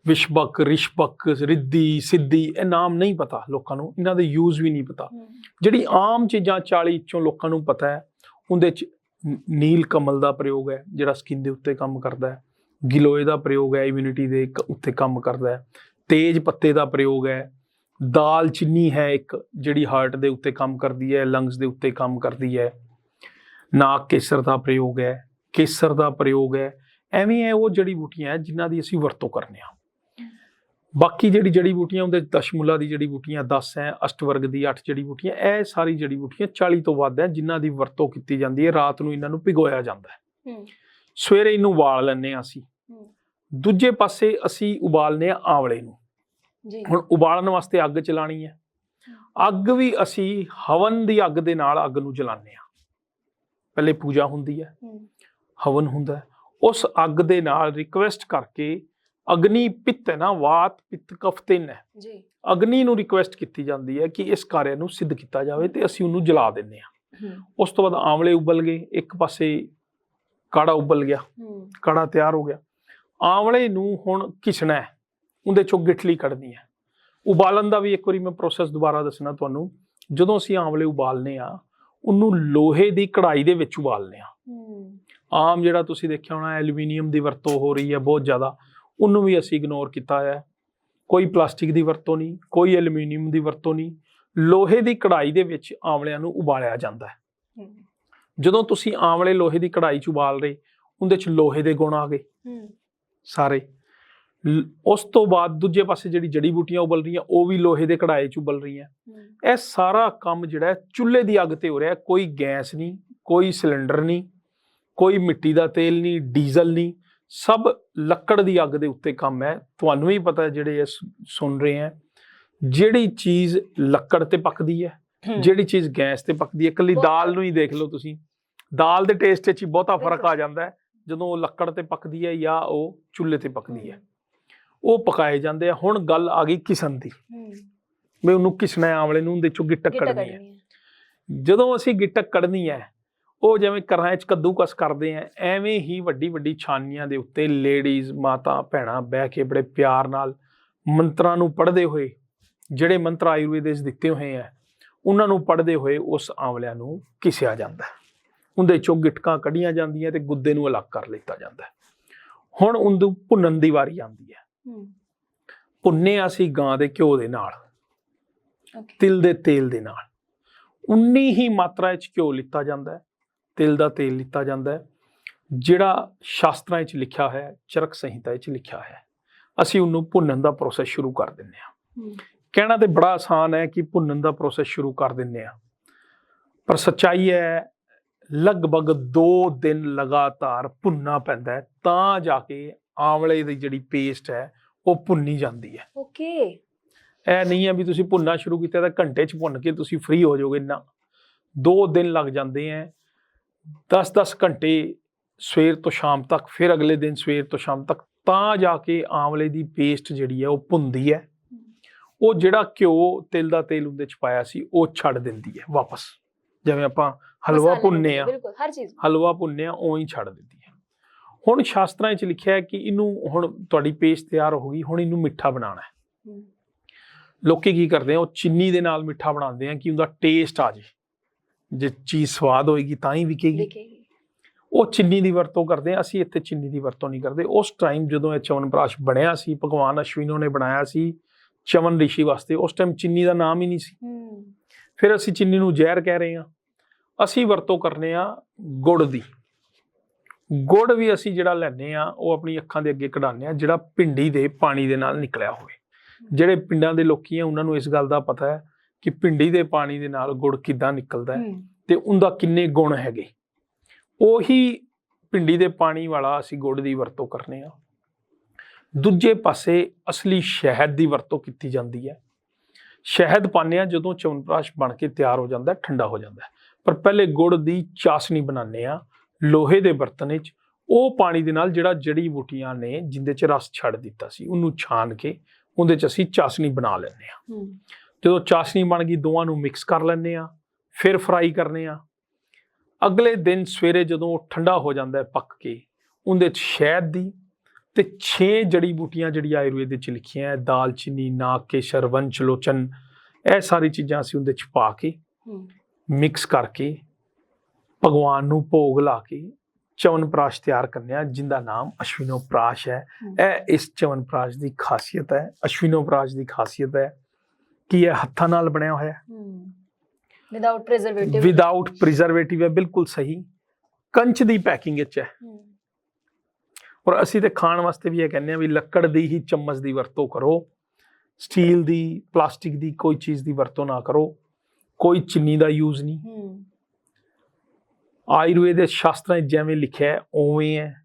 ਵਿਸ਼ਬਕ ਰਿਸ਼ਬਕ ਰਿੱਧੀ ਸਿੱਧੀ ਇਹ ਨਾਮ ਨਹੀਂ ਪਤਾ ਲੋਕਾਂ ਨੂੰ ਇਹਨਾਂ ਦੇ ਯੂਜ਼ ਵੀ ਨਹੀਂ ਪਤਾ। ਜਿਹੜੀ ਆਮ ਚੀਜ਼ਾਂ 40 ਚੋਂ ਲੋਕਾਂ ਨੂੰ ਪਤਾ ਹੈ ਉਹਦੇ ਚ ਨੀਲ ਕਮਲ ਦਾ ਪ੍ਰਯੋਗ ਹੈ ਜਿਹੜਾ ਸਕਿਨ ਦੇ ਉੱਤੇ ਕੰਮ ਕਰਦਾ ਹੈ। ਗਿਲੋਏ ਦਾ ਪ੍ਰਯੋਗ ਹੈ ਇਮਿਊਨਿਟੀ ਦੇ ਉੱਤੇ ਕੰਮ ਕਰਦਾ ਹੈ। ਤੇਜ ਪੱਤੇ ਦਾ ਪ੍ਰਯੋਗ ਹੈ ਦਾਲ ਚੀਨੀ ਹੈ ਇੱਕ ਜਿਹੜੀ ਹਾਰਟ ਦੇ ਉੱਤੇ ਕੰਮ ਕਰਦੀ ਹੈ ਲੰਗਸ ਦੇ ਉੱਤੇ ਕੰਮ ਕਰਦੀ ਹੈ। ਨਾਗ ਕੇਸਰ ਦਾ ਪ੍ਰਯੋਗ ਹੈ ਕੇਸਰ ਦਾ ਪ੍ਰਯੋਗ ਹੈ ਐਵੇਂ ਹੈ ਉਹ ਜੜੀ ਬੂਟੀਆਂ ਹੈ ਜਿਨ੍ਹਾਂ ਦੀ ਅਸੀਂ ਵਰਤੋਂ ਕਰਨੇ ਆ। ਬਾਕੀ ਜਿਹੜੀ ਜੜੀ ਬੂਟੀਆਂ ਉਹਦੇ ਦਸ਼ਮੂਲਾ ਦੀ ਜੜੀ ਬੂਟੀਆਂ 10 ਹੈ ਅਸ਼ਟਵਰਗ ਦੀ 8 ਜੜੀ ਬੂਟੀਆਂ ਇਹ ਸਾਰੀ ਜੜੀ ਬੂਟੀਆਂ 40 ਤੋਂ ਵੱਧ ਹੈ ਜਿਨ੍ਹਾਂ ਦੀ ਵਰਤੋਂ ਕੀਤੀ ਜਾਂਦੀ ਹੈ ਰਾਤ ਨੂੰ ਇਹਨਾਂ ਨੂੰ ਭਿਗੋਇਆ ਜਾਂਦਾ ਹੈ। ਹੂੰ। ਸਵੇਰੇ ਇਹਨੂੰ ਉਬਾਲ ਲੈਂਦੇ ਹਾਂ ਅਸੀਂ। ਹੂੰ। ਦੂਜੇ ਪਾਸੇ ਅਸੀਂ ਉਬਾਲਨੇ ਆ ਆਂਵਲੇ ਨੂੰ। ਜੀ। ਹੁਣ ਉਬਾਲਣ ਵਾਸਤੇ ਅੱਗ ਚਲਾਣੀ ਹੈ। ਅੱਗ ਵੀ ਅਸੀਂ ਹਵਨ ਦੀ ਅੱਗ ਦੇ ਨਾਲ ਅੱਗ ਨੂੰ ਜਲਾਉਂਦੇ ਆ ਪਹਿਲੇ ਪੂਜਾ ਹੁੰਦੀ ਹੈ। ਹਵਨ ਹੁੰਦਾ ਉਸ ਅੱਗ ਦੇ ਨਾਲ ਰਿਕੁਐਸਟ ਕਰਕੇ ਅਗਨੀ ਪਿੱਤ ਹੈ ਨਾ ਵਾਤ ਪਿੱਤ ਕਫ ਤਿੰਨ ਹੈ। ਜੀ। ਅਗਨੀ ਨੂੰ ਰਿਕੁਐਸਟ ਕੀਤੀ ਜਾਂਦੀ ਹੈ ਕਿ ਇਸ ਕਾਰਿਆ ਨੂੰ ਸਿੱਧ ਕੀਤਾ ਜਾਵੇ ਤੇ ਅਸੀਂ ਉਹਨੂੰ ਜਲਾ ਹਾਂ। ਹੂੰ। ਉਸ ਤੋਂ ਬਾਅਦ ਆਮਲੇ ਉਬਲ ਗਏ ਇੱਕ ਪਾਸੇ ਕਾੜਾ ਉਬਲ ਗਿਆ ਕਾੜਾ ਤਿਆਰ ਹੋ ਗਿਆ। ਆਮਲੇ ਨੂੰ ਹੁਣ ਘਿਸਣਾ ਹੈ ਉਹਦੇ ਚੋਂ ਗਿੱਠਲੀ ਕੱਢਣੀ ਹੈ। ਉਬਾਲਣ ਦਾ ਵੀ ਇੱਕ ਵਾਰੀ ਮੈਂ ਪ੍ਰੋਸੈਸ ਦੁਬਾਰਾ ਦੱਸਣਾ ਤੁਹਾਨੂੰ ਜਦੋਂ ਅਸੀਂ ਆਮਲੇ ਉਬਾਲਨੇ ਆ ਉਹਨੂੰ ਲੋਹੇ ਦੀ ਕੜਾਈ ਦੇ ਵਿੱਚ ਉਬਾਲਨੇ ਆ। ਆਮ ਜਿਹੜਾ ਤੁਸੀਂ ਦੇਖਿਆ ਹੋਣਾ ਐਲੂਮੀਨੀਅਮ ਦੀ ਵਰਤੋਂ ਹੋ ਰਹੀ ਹੈ ਬਹੁਤ ਜ਼ਿਆਦਾ। ਉਹਨੂੰ ਵੀ ਅਸੀਂ ਇਗਨੋਰ ਕੀਤਾ ਹੈ। ਕੋਈ ਪਲਾਸਟਿਕ ਦੀ ਵਰਤੋਂ ਨਹੀਂ ਕੋਈ ਐਲੂਮੀਨੀਅਮ ਦੀ ਵਰਤੋਂ ਨਹੀਂ ਲੋਹੇ ਦੀ ਕੜਾਈ ਦੇ ਵਿੱਚ ਆਮਲਿਆਂ ਨੂੰ ਉਬਾਲਿਆ ਜਾਂਦਾ ਹੈ। ਜਦੋਂ ਤੁਸੀਂ ਆਮਲੇ ਲੋਹੇ ਦੀ ਕੜਾਈ 'ਚ ਉਬਾਲ ਰਹੇ ਉਹਦੇ 'ਚ ਲੋਹੇ ਦੇ ਗੁਣ ਆ ਗਏ। ਸਾਰੇ। ਉਸ ਤੋਂ ਬਾਅਦ ਦੂਜੇ ਪਾਸੇ ਜਿਹੜੀ ਜੜੀ ਬੂਟੀਆਂ ਉਬਲ ਰਹੀਆਂ ਉਹ ਵੀ ਲੋਹੇ ਦੇ ਕੜਾਈ 'ਚ ਉਬਲ ਰਹੀਆਂ। ਇਹ ਸਾਰਾ ਕੰਮ ਜਿਹੜਾ ਚੁੱਲ੍ਹੇ ਦੀ ਅੱਗ ਤੇ ਹੋ ਰਿਹਾ। ਕੋਈ ਗੈਸ ਨਹੀਂ ਕੋਈ ਸਿਲੰਡਰ ਨਹੀਂ ਕੋਈ ਮਿੱਟੀ ਦਾ ਤੇਲ ਨਹੀਂ ਡੀਜ਼ਲ ਨਹੀਂ ਸਭ ਲੱਕੜ ਦੀ ਅੱਗ ਦੇ ਉੱਤੇ ਕੰਮ ਹੈ। ਤੁਹਾਨੂੰ ਵੀ ਪਤਾ ਜਿਹੜੇ ਸੁਣ ਰਹੇ ਹੈ ਜਿਹੜੀ ਚੀਜ਼ ਲੱਕੜ ਤੇ ਪੱਕਦੀ ਹੈ ਜਿਹੜੀ ਚੀਜ਼ ਗੈਸ ਤੇ ਪੱਕਦੀ ਹੈ ਇਕੱਲੀ ਦਾਲ ਨੂੰ ਹੀ ਦੇਖ ਲਓ ਤੁਸੀਂ। ਦਾਲ ਦੇ ਟੇਸਟ 'ਚ ਹੀ ਬਹੁਤਾ ਫ਼ਰਕ। ਆ ਜਾਂਦਾ ਹੈ ਜਦੋਂ ਉਹ ਲੱਕੜ ਤੇ ਪੱਕਦੀ ਹੈ ਜਾਂ ਉਹ ਚੁੱਲ੍ਹੇ ਤੇ ਪੱਕਦੀ ਹੈ। ਉਹ ਪਕਾਏ ਜਾਂਦੇ ਆ। ਹੁਣ ਗੱਲ ਆ ਗਈ ਕਿਸਨ ਦੀ। ਵੀ ਉਹਨੂੰ ਕਿਸਣਾ ਹੈ ਆਮਲੇ ਨੂੰ ਉਹਦੇ ਚੋਂ ਗਿੱਟਕ ਕੱਢਣੀ ਹੈ। ਜਦੋਂ ਅਸੀਂ ਗਿੱਟਕ ਕੱਢਣੀ ਹੈ ਉਹ ਜਿਵੇਂ ਘਰਾਂ 'ਚ ਕੱਦੂਕਸ ਕਰਦੇ ਆ ਐਵੇਂ ਹੀ ਵੱਡੀ ਵੱਡੀ ਛਾਨੀਆਂ ਦੇ ਉੱਤੇ ਲੇਡੀਜ਼ ਮਾਤਾ ਭੈਣਾਂ ਬਹਿ ਕੇ ਬੜੇ ਪਿਆਰ ਨਾਲ ਮੰਤਰਾਂ ਨੂੰ ਪੜ੍ਹਦੇ ਹੋਏ ਜਿਹੜੇ ਮੰਤਰ ਆਯੁਰਵੇਦ ਵਿੱਚ ਦਿੱਤੇ ਹੋਏ ਆ ਉਹਨਾਂ ਨੂੰ ਪੜ੍ਹਦੇ ਹੋਏ ਉਸ ਆਂਵਲਿਆਂ ਨੂੰ ਕਿਸਿਆ ਜਾਂਦਾ ਹੈ। ਉਹਦੇ ਚੋਂ ਗਿਟਕਾਂ ਕੱਢੀਆਂ ਜਾਂਦੀਆਂ ਤੇ ਗੁੱਦੇ ਨੂੰ ਅਲੱਗ ਕਰ ਲਿੱਤਾ ਜਾਂਦਾ ਹੁਣ ਉਹਨੂੰ ਭੁੰਨਣ ਦੀ ਵਾਰੀ ਆਉਂਦੀ ਹੈ। ਭੁੰਨੇ ਅਸੀਂ ਗਾਂ ਦੇ ਘਿਓ ਦੇ ਨਾਲ ਤਿਲ ਦੇ ਤੇਲ ਦੇ ਨਾਲ ਉਨੀ ਹੀ ਮਾਤਰਾ ਵਿੱਚ ਘਿਓ ਲਿੱਤਾ ਜਾਂਦਾ ਹੈ। ਤਿਲ ਦਾ ਤੇਲ ਲਿੱਤਾ ਜਾਂਦਾ ਹੈ ਜਿਹੜਾ ਸ਼ਾਸਤਰਾਂ ਵਿੱਚ ਲਿਖਿਆ ਹੈ ਚਰਕ ਸੰਹਿਤਾ ਵਿੱਚ ਲਿਖਿਆ ਹੈ। ਅਸੀਂ ਉਹਨੂੰ ਭੁੰਨਣ ਦਾ ਪ੍ਰੋਸੈਸ ਸ਼ੁਰੂ ਕਰ ਦਿੰਦੇ ਹਾਂ। ਕਹਿਣਾ ਤੇ ਬੜਾ ਆਸਾਨ ਹੈ ਕਿ ਭੁੰਨਣ ਦਾ ਪ੍ਰੋਸੈਸ ਸ਼ੁਰੂ ਕਰ ਦਿੰਦੇ ਹਾਂ। ਪਰ ਸੱਚਾਈ ਹੈ ਲਗਭਗ 2 ਦਿਨ ਲਗਾਤਾਰ ਭੁੰਨਣਾ ਪੈਂਦਾ ਹੈ ਤਾਂ ਜਾ ਕੇ ਆਂਵਲੇ ਦੀ ਜਿਹੜੀ ਪੇਸਟ ਹੈ ਉਹ ਭੁੰਨੀ ਜਾਂਦੀ ਹੈ। ਓਕੇ। ਇਹ ਨਹੀਂ ਹੈ ਵੀ ਤੁਸੀਂ ਭੁੰਨਣਾ ਸ਼ੁਰੂ ਕੀਤਾ ਤਾਂ ਘੰਟੇ 'ਚ ਭੁੰਨ ਕੇ ਤੁਸੀਂ ਫ੍ਰੀ ਹੋ ਜਾਓਗੇ ਨਾ 2 ਦਿਨ ਲੱਗ ਜਾਂਦੇ ਹੈ 10-10 ਘੰਟੇ ਸਵੇਰ ਤੋਂ ਸ਼ਾਮ ਤੱਕ ਫਿਰ ਅਗਲੇ ਦਿਨ ਸਵੇਰ ਤੋਂ ਸ਼ਾਮ ਤੱਕ ਤਾਂ ਜਾ ਕੇ ਆਂਵਲੇ ਦੀ ਪੇਸਟ ਜਿਹੜੀ ਹੈ ਉਹ ਭੁੰਦੀ ਹੈ। ਉਹ ਜਿਹੜਾ ਘਿਓ ਤਿਲ ਦਾ ਤੇਲ ਉਹਦੇ 'ਚ ਪਾਇਆ ਸੀ ਉਹ ਛੱਡ ਦਿੰਦੀ ਹੈ ਵਾਪਸ। ਜਿਵੇਂ ਆਪਾਂ ਹਲਵਾ ਭੁੰਨੇ ਆ ਬਿਲਕੁਲ ਹਰ ਚੀਜ਼। ਹਲਵਾ ਭੁੰਨਿਆ ਉਹ ਹੀ ਛੱਡ ਦਿੰਦੀ ਹੈ। ਹੁਣ ਸ਼ਾਸਤਰਾਂ ਵਿੱਚ ਲਿਖਿਆ ਹੈ ਕਿ ਇਹਨੂੰ ਹੁਣ ਤੁਹਾਡੀ ਪੇਸਟ ਤਿਆਰ ਹੋ ਗਈ ਹੁਣ ਇਹਨੂੰ ਮਿੱਠਾ ਬਣਾਉਣਾ ਹੂੰ। ਲੋਕੀ ਕੀ ਕਰਦੇ ਆ ਉਹ ਚੀਨੀ ਦੇ ਨਾਲ ਮਿੱਠਾ ਬਣਾਉਂਦੇ ਆ ਕਿ ਉਹਦਾ ਟੇਸਟ ਆ ਜੇ ਜੇ ਚੀਜ਼ ਸਵਾਦ ਹੋਏਗੀ ਤਾਂ ਹੀ ਵਿਕੇਗੀ। ਦੇਖੇਗੀ ਉਹ ਚੀਨੀ ਦੀ ਵਰਤੋਂ ਕਰਦੇ ਆ ਅਸੀਂ ਇੱਥੇ ਚੀਨੀ ਦੀ ਵਰਤੋਂ ਨਹੀਂ ਕਰਦੇ। ਉਸ ਟਾਈਮ ਜਦੋਂ ਇਹ ਚਵਨਪ੍ਰਾਸ਼ ਬਣਿਆ ਸੀ ਭਗਵਾਨ ਅਸ਼ਵਿਨੋ ਨੇ ਬਣਾਇਆ ਸੀ ਚਵਨ ਰਿਸ਼ੀ ਵਾਸਤੇ ਉਸ ਟਾਈਮ ਚੀਨੀ ਦਾ ਨਾਮ ਹੀ ਨਹੀਂ ਸੀ। ਫਿਰ ਅਸੀਂ ਚੀਨੀ ਨੂੰ ਜ਼ਹਿਰ ਕਹਿ ਰਹੇ ਹਾਂ। ਅਸੀਂ ਵਰਤੋਂ ਕਰਨੇ ਆ ਗੁੜ ਦੀ। ਗੁੜ ਵੀ ਅਸੀਂ ਜਿਹੜਾ ਲੈਨੇ ਆ ਉਹ ਆਪਣੀ ਅੱਖਾਂ ਦੇ ਅੱਗੇ ਕਢਾਉਂਦੇ ਆ ਜਿਹੜਾ ਪਿੰਡੀ ਦੇ ਪਾਣੀ ਦੇ ਨਾਲ ਨਿਕਲਿਆ ਹੋਵੇ। ਜਿਹੜੇ ਪਿੰਡਾਂ ਦੇ ਲੋਕੀ ਆ ਉਹਨਾਂ ਨੂੰ ਇਸ ਗੱਲ ਦਾ ਪਤਾ ਹੈ ਕਿ ਪਿੰਡੀ ਦੇ ਪਾਣੀ ਦੇ ਨਾਲ ਗੁੜ ਕਿੱਦਾਂ ਨਿਕਲਦਾ ਹੈ ਤੇ ਉਹਦਾ ਕਿੰਨੇ ਗੁਣ ਹੈਗੇ। ਉਹੀ ਪਿੰਡੀ ਦੇ ਪਾਣੀ ਵਾਲਾ ਅਸੀਂ ਗੁੜ ਦੀ ਵਰਤੋਂ ਕਰਨੇ ਆ। ਦੂਜੇ ਪਾਸੇ ਅਸਲੀ ਸ਼ਹਿਦ ਦੀ ਵਰਤੋਂ ਕੀਤੀ ਜਾਂਦੀ ਹੈ। ਸ਼ਹਿਦ ਪਾਉਂਦੇ ਆ ਜਦੋਂ ਚਵਨਪ੍ਰਾਸ਼ ਬਣ ਕੇ ਤਿਆਰ ਹੋ ਜਾਂਦਾ ਠੰਡਾ ਹੋ ਜਾਂਦਾ। ਪਰ ਪਹਿਲੇ ਗੁੜ ਦੀ ਚਾਸ਼ਨੀ ਬਣਾਉਂਦੇ ਆ ਲੋਹੇ ਦੇ ਬਰਤਨ ਵਿੱਚ। ਉਹ ਪਾਣੀ ਦੇ ਨਾਲ ਜਿਹੜਾ ਜੜੀ ਬੂਟੀਆਂ ਨੇ ਜਿੰਦੇ ਚ ਰਸ ਛੱਡ ਦਿੱਤਾ ਸੀ ਉਹਨੂੰ ਛਾਨ ਕੇ ਉਹਦੇ ਚ ਅਸੀਂ ਚਾਸ਼ਨੀ ਬਣਾ ਲੈਂਦੇ ਆ ਹੂੰ। ਜਦੋਂ ਚਾਸ਼ਨੀ ਬਣ ਗਈ ਦੋਵਾਂ ਨੂੰ ਮਿਕਸ ਕਰ ਲੈਂਦੇ ਆ ਫਿਰ ਫਰਾਈ ਕਰਨੇ ਆ ਅਗਲੇ ਦਿਨ ਸਵੇਰੇ ਜਦੋਂ ਉਹ ਠੰਡਾ ਹੋ ਜਾਂਦਾ ਹੈ ਪੱਕ ਕੇ ਉਹਦੇ ਚ ਸ਼ਹਿਦ ਦੀ ਤੇ 6 ਜੜੀ ਬੂਟੀਆਂ ਜਿਹੜੀ ਆਯੁਰਵੇਦ ਵਿੱਚ ਲਿਖੀਆਂ ਹੈ ਦਾਲਚੀਨੀ ਨਾਗ ਕੇਸ਼ਰ ਵੰਚਲੋਚਨ ਇਹ ਸਾਰੀ ਚੀਜ਼ਾਂ ਅਸੀਂ ਉਹਦੇ ਚ ਪਾ ਕੇ ਹੂੰ। ਮਿਕਸ ਕਰਕੇ ਭਗਵਾਨ ਨੂੰ ਭੋਗ ਲਾ ਕੇ ਚਵਨਪ੍ਰਾਸ਼ ਤਿਆਰ ਕਰਨੇ ਆ ਜਿੰਦਾ ਨਾਮ ਅਸ਼ਵਿਨੋਪ੍ਰਾਸ਼ ਹੈ। ਹਮ। ਇਹ ਇਸ ਚਵਨਪ੍ਰਾਸ਼ ਦੀ ਖਾਸੀਅਤ ਹੈ ਅਸ਼ਵਿਨੋਪ੍ਰਾਸ਼ ਦੀ ਖਾਸੀਅਤ ਹੈ। ਕਿ ਇਹ ਹੱਥਾਂ ਨਾਲ ਬਣਿਆ ਹੋਇਆ ਹੈ। ਹੂੰ। ਵਿਦਆਊਟ ਪ੍ਰੀਜ਼ਰਵੇਟਿਵ ਵਿਦਆਊਟ ਪ੍ਰੀਜ਼ਰਵੇਟਿਵ ਹੈ ਬਿਲਕੁਲ ਸਹੀ। ਕੰਚ ਦੀ ਪੈਕਿੰਗ ਵਿੱਚ ਹੈ। ਔਰ ਅਸੀਂ ਤੇ ਖਾਣ ਵਾਸਤੇ ਵੀ ਇਹ ਕਹਿੰਦੇ ਆ ਵੀ ਲੱਕੜ ਦੀ ਹੀ ਚਮਚ ਦੀ ਵਰਤੋਂ ਕਰੋ। ਸਟੀਲ ਦੀ ਪਲਾਸਟਿਕ ਦੀ ਕੋਈ ਚੀਜ਼ ਦੀ ਵਰਤੋਂ ਨਾ ਕਰੋ। ਕੋਈ ਚੀਨੀ ਦਾ ਯੂਜ਼ ਨਹੀਂ। ਹੂੰ। ਆਯੁਰਵੇਦ ਦੇ ਸ਼ਾਸਤਰਾਂ 'ਚ ਜਿਵੇਂ ਲਿਖਿਆ ਹੈ ਉਵੇਂ ਹੈ।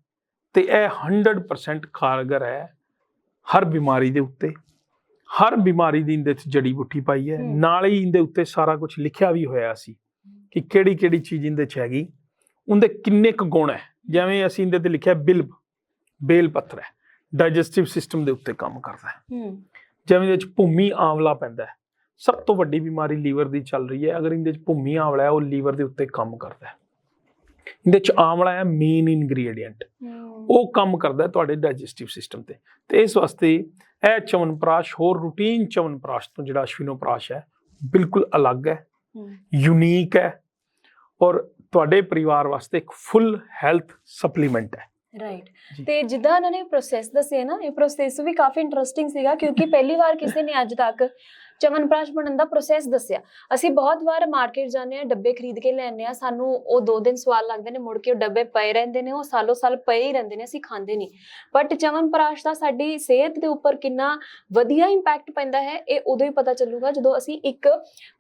ਤੇ ਇਹ 100% ਕਾਰਗਰ ਹੈ ਹਰ ਬਿਮਾਰੀ ਦੇ ਉੱਤੇ। ਹਰ ਬਿਮਾਰੀ ਦੀ ਇਹਦੇ 'ਚ ਜੜੀ ਬੂਟੀ ਪਾਈ ਹੈ। ਨਾਲ ਹੀ ਇਹਦੇ ਉੱਤੇ ਸਾਰਾ ਕੁਝ ਲਿਖਿਆ ਵੀ ਹੋਇਆ ਸੀ ਕਿ ਕਿਹੜੀ ਕਿਹੜੀ ਚੀਜ਼ ਇਹਦੇ 'ਚ ਹੈਗੀ। ਉਹਦੇ ਕਿੰਨੇ ਕੁ ਗੁਣ ਹੈ। ਜਿਵੇਂ ਅਸੀਂ ਇਹਦੇ ਤੇ ਲਿਖਿਆ ਬਿਲਬ ਬੇਲ ਪੱਤਰ ਹੈ। ਡਾਈਜੈਸਟਿਵ ਸਿਸਟਮ ਦੇ ਉੱਤੇ ਕੰਮ ਕਰਦਾ ਹੈ। ਜਿਵੇਂ ਇਹਦੇ 'ਚ ਭੂਮੀ ਆਂਵਲਾ ਪੈਂਦਾ ਹੈ। ਸਭ ਤੋਂ ਵੱਡੀ ਬਿਮਾਰੀ ਲੀਵਰ ਦੀ ਚੱਲ ਰਹੀ ਹੈ। ਅਗਰ ਇਹਦੇ 'ਚ ਭੂਮੀ ਆਂਵਲਾ ਹੈ ਉਹ ਲੀਵਰ ਦੇ ਉੱਤੇ ਕੰਮ ਕਰਦਾ ਹੈ। ਇਹਦੇ 'ਚ ਆਂਵਲਾ ਹੈ ਮੇਨ ਇਨਗਰੀਡੀਐਂਟ ਉਹ ਕੰਮ ਕਰਦਾ ਤੁਹਾਡੇ ਡਾਈਜੈਸਟਿਵ ਸਿਸਟਮ ਤੇ। ਤੇ ਇਸ ਵਾਸਤੇ ਇਹ ਚਵਨਪ੍ਰਾਸ਼ ਹੋਰ ਰੂਟੀਨ ਚਵਨਪ੍ਰਾਸ਼ ਤੋਂ ਜਿਹੜਾ ਅਸ਼ਵਿਨੋਪ੍ਰਾਸ਼ ਹੈ ਬਿਲਕੁਲ ਅਲੱਗ ਹੈ ਯੂਨੀਕ ਹੈ ਔਰ ਤੁਹਾਡੇ ਪਰਿਵਾਰ ਵਾਸਤੇ ਇੱਕ ਫੁੱਲ ਹੈਲਥ ਸਪਲੀਮੈਂਟ ਹੈ। ਰਾਈਟ। ਤੇ ਜਿੱਦਾਂ ਇਹਨਾਂ ਨੇ ਪ੍ਰੋਸੈਸ ਦੱਸਿਆ ਨਾ ਇਹ ਪ੍ਰੋਸੈਸ ਵੀ ਕਾਫੀ ਇੰਟਰਸਟਿੰਗ ਸੀਗਾ ਕਿਉਂਕਿ ਪਹਿਲੀ ਵਾਰ ਕਿਸੇ ਨੇ ਅੱਜ ਤੱਕ ਚਵਨਪ੍ਰਾਸ਼ ਬਣਨ ਦਾ ਪ੍ਰੋਸੈਸ ਦੱਸਿਆ। ਅਸੀਂ ਬਹੁਤ ਵਾਰ ਮਾਰਕੀਟ ਜਾਂਦੇ ਆ ਡੱਬੇ ਖਰੀਦ ਕੇ ਲੈਣੇ ਆ ਸਾਨੂੰ ਉਹ ਦੋ ਦਿਨ ਸਵਾਲ ਲੱਗਦੇ ਨੇ, ਮੁੜ ਕੇ ਉਹ ਡੱਬੇ ਪਏ ਰਹਿੰਦੇ ਨੇ, ਉਹ ਸਾਲੋ ਸਾਲ ਪਏ ਹੀ ਰਹਿੰਦੇ ਨੇ, ਅਸੀਂ ਖਾਂਦੇ ਨਹੀਂ। ਬਟ ਚਵਨਪ੍ਰਾਸ਼ ਦਾ ਸਾਡੀ ਸਿਹਤ ਦੇ ਉੱਪਰ ਕਿੰਨਾ ਵਧੀਆ ਇੰਪੈਕਟ ਪੈਂਦਾ ਹੈ, ਇਹ ਉਦੋਂ ਹੀ ਪਤਾ ਚੱਲੂਗਾ ਜਦੋਂ ਅਸੀਂ ਇੱਕ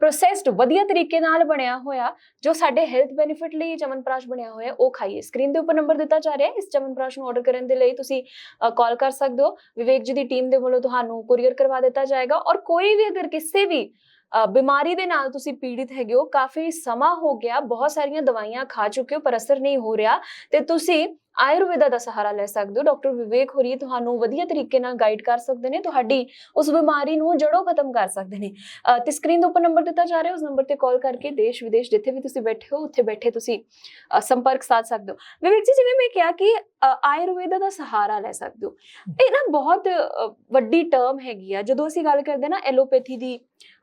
ਪ੍ਰੋਸੈਸਡ ਵਧੀਆ ਤਰੀਕੇ ਨਾਲ ਬਣਿਆ ਹੋਇਆ, ਜੋ ਸਾਡੇ ਹੈਲਥ ਬੈਨੀਫਿਟ ਲਈ ਚਵਨਪ੍ਰਾਸ਼ ਬਣਿਆ ਹੋਇਆ, ਉਹ ਖਾਈਏ। ਸਕਰੀਨ ਦੇ ਉੱਪਰ ਨੰਬਰ ਦਿੱਤਾ ਜਾ ਰਿਹਾ ਹੈ, ਇਸ ਚਵਨਪ੍ਰਾਸ਼ ਨੂੰ ਆਰਡਰ ਕਰਨ ਦੇ ਲਈ ਤੁਸੀਂ ਕਾਲ ਕਰ ਸਕਦੇ ਹੋ। ਵਿਵੇਕ ਜੀ ਦੀ ਟੀਮ ਦੇ ਵੱਲੋਂ ਤੁਹਾਨੂੰ ਕੁਰੀਅਰ ਕਰਵਾ ਦਿੱਤਾ ਜਾਏਗਾ ਔਰ ਕੋਈ ਵੀ ਅਗਰ ਕਿਸੇ ਵੀ ਅ, ਬਿਮਾਰੀ ਦੇ ਨਾਲ ਤੁਸੀਂ ਪੀੜਿਤ ਹੈਗੇ ਹੋ ਕਾਫੀ ਸਮਾਂ ਹੋ ਗਿਆ ਬਹੁਤ ਸਾਰੀਆਂ ਦਵਾਈਆਂ ਖਾ ਚੁੱਕੇ ਹੋ ਪਰ ਅਸਰ ਨਹੀਂ ਹੋ ਰਿਹਾ ਤੇ ਤੁਸੀਂ ਆਯੁਰਵੇਦਾ ਦਾ ਸਹਾਰਾ ਲੈ ਸਕਦੇ ਹੋ। ਡਾਕਟਰ ਵਿਵੇਕ ਹੋਰੀ ਤੁਹਾਨੂੰ ਵਧੀਆ ਤਰੀਕੇ ਨਾਲ ਗਾਈਡ ਕਰ ਸਕਦੇ ਨੇ। ਤੁਹਾਡੀ ਉਸ ਬਿਮਾਰੀ ਨੂੰ ਜੜੋਂ ਖਤਮ ਕਰ ਸਕਦੇ ਨੇ। ਤੇ ਸਕਰੀਨ ਦੇ ਉੱਪਰ ਨੰਬਰ ਦਿੱਤਾ ਜਾ ਰਿਹਾ ਉਸ ਨੰਬਰ ਤੇ ਕਾਲ ਕਰਕੇ ਦੇਸ਼ ਵਿਦੇਸ਼ ਜਿੱਥੇ ਵੀ ਤੁਸੀਂ ਬੈਠੇ ਹੋ, ਉੱਥੇ ਬੈਠੇ ਤੁਸੀਂ ਸੰਪਰਕ ਸਾਧ ਸਕਦੇ ਹੋ। ਵਿਵੇਕ ਜੀ, ਜਿਵੇਂ ਮੈਂ ਕਿਹਾ ਕਿ ਆਯੁਰਵੇਦਾ ਦਾ ਸਹਾਰਾ ਲੈ ਸਕਦੇ ਹੋ। ਇਹ ਨਾ ਬਹੁਤ ਵੱਡੀ ਟਰਮ ਹੈਗੀ ਆ। ਜਦੋਂ ਅਸੀਂ ਗੱਲ ਕਰਦੇ ਨਾ ਐਲੋਪੈਥੀ ਦੀ,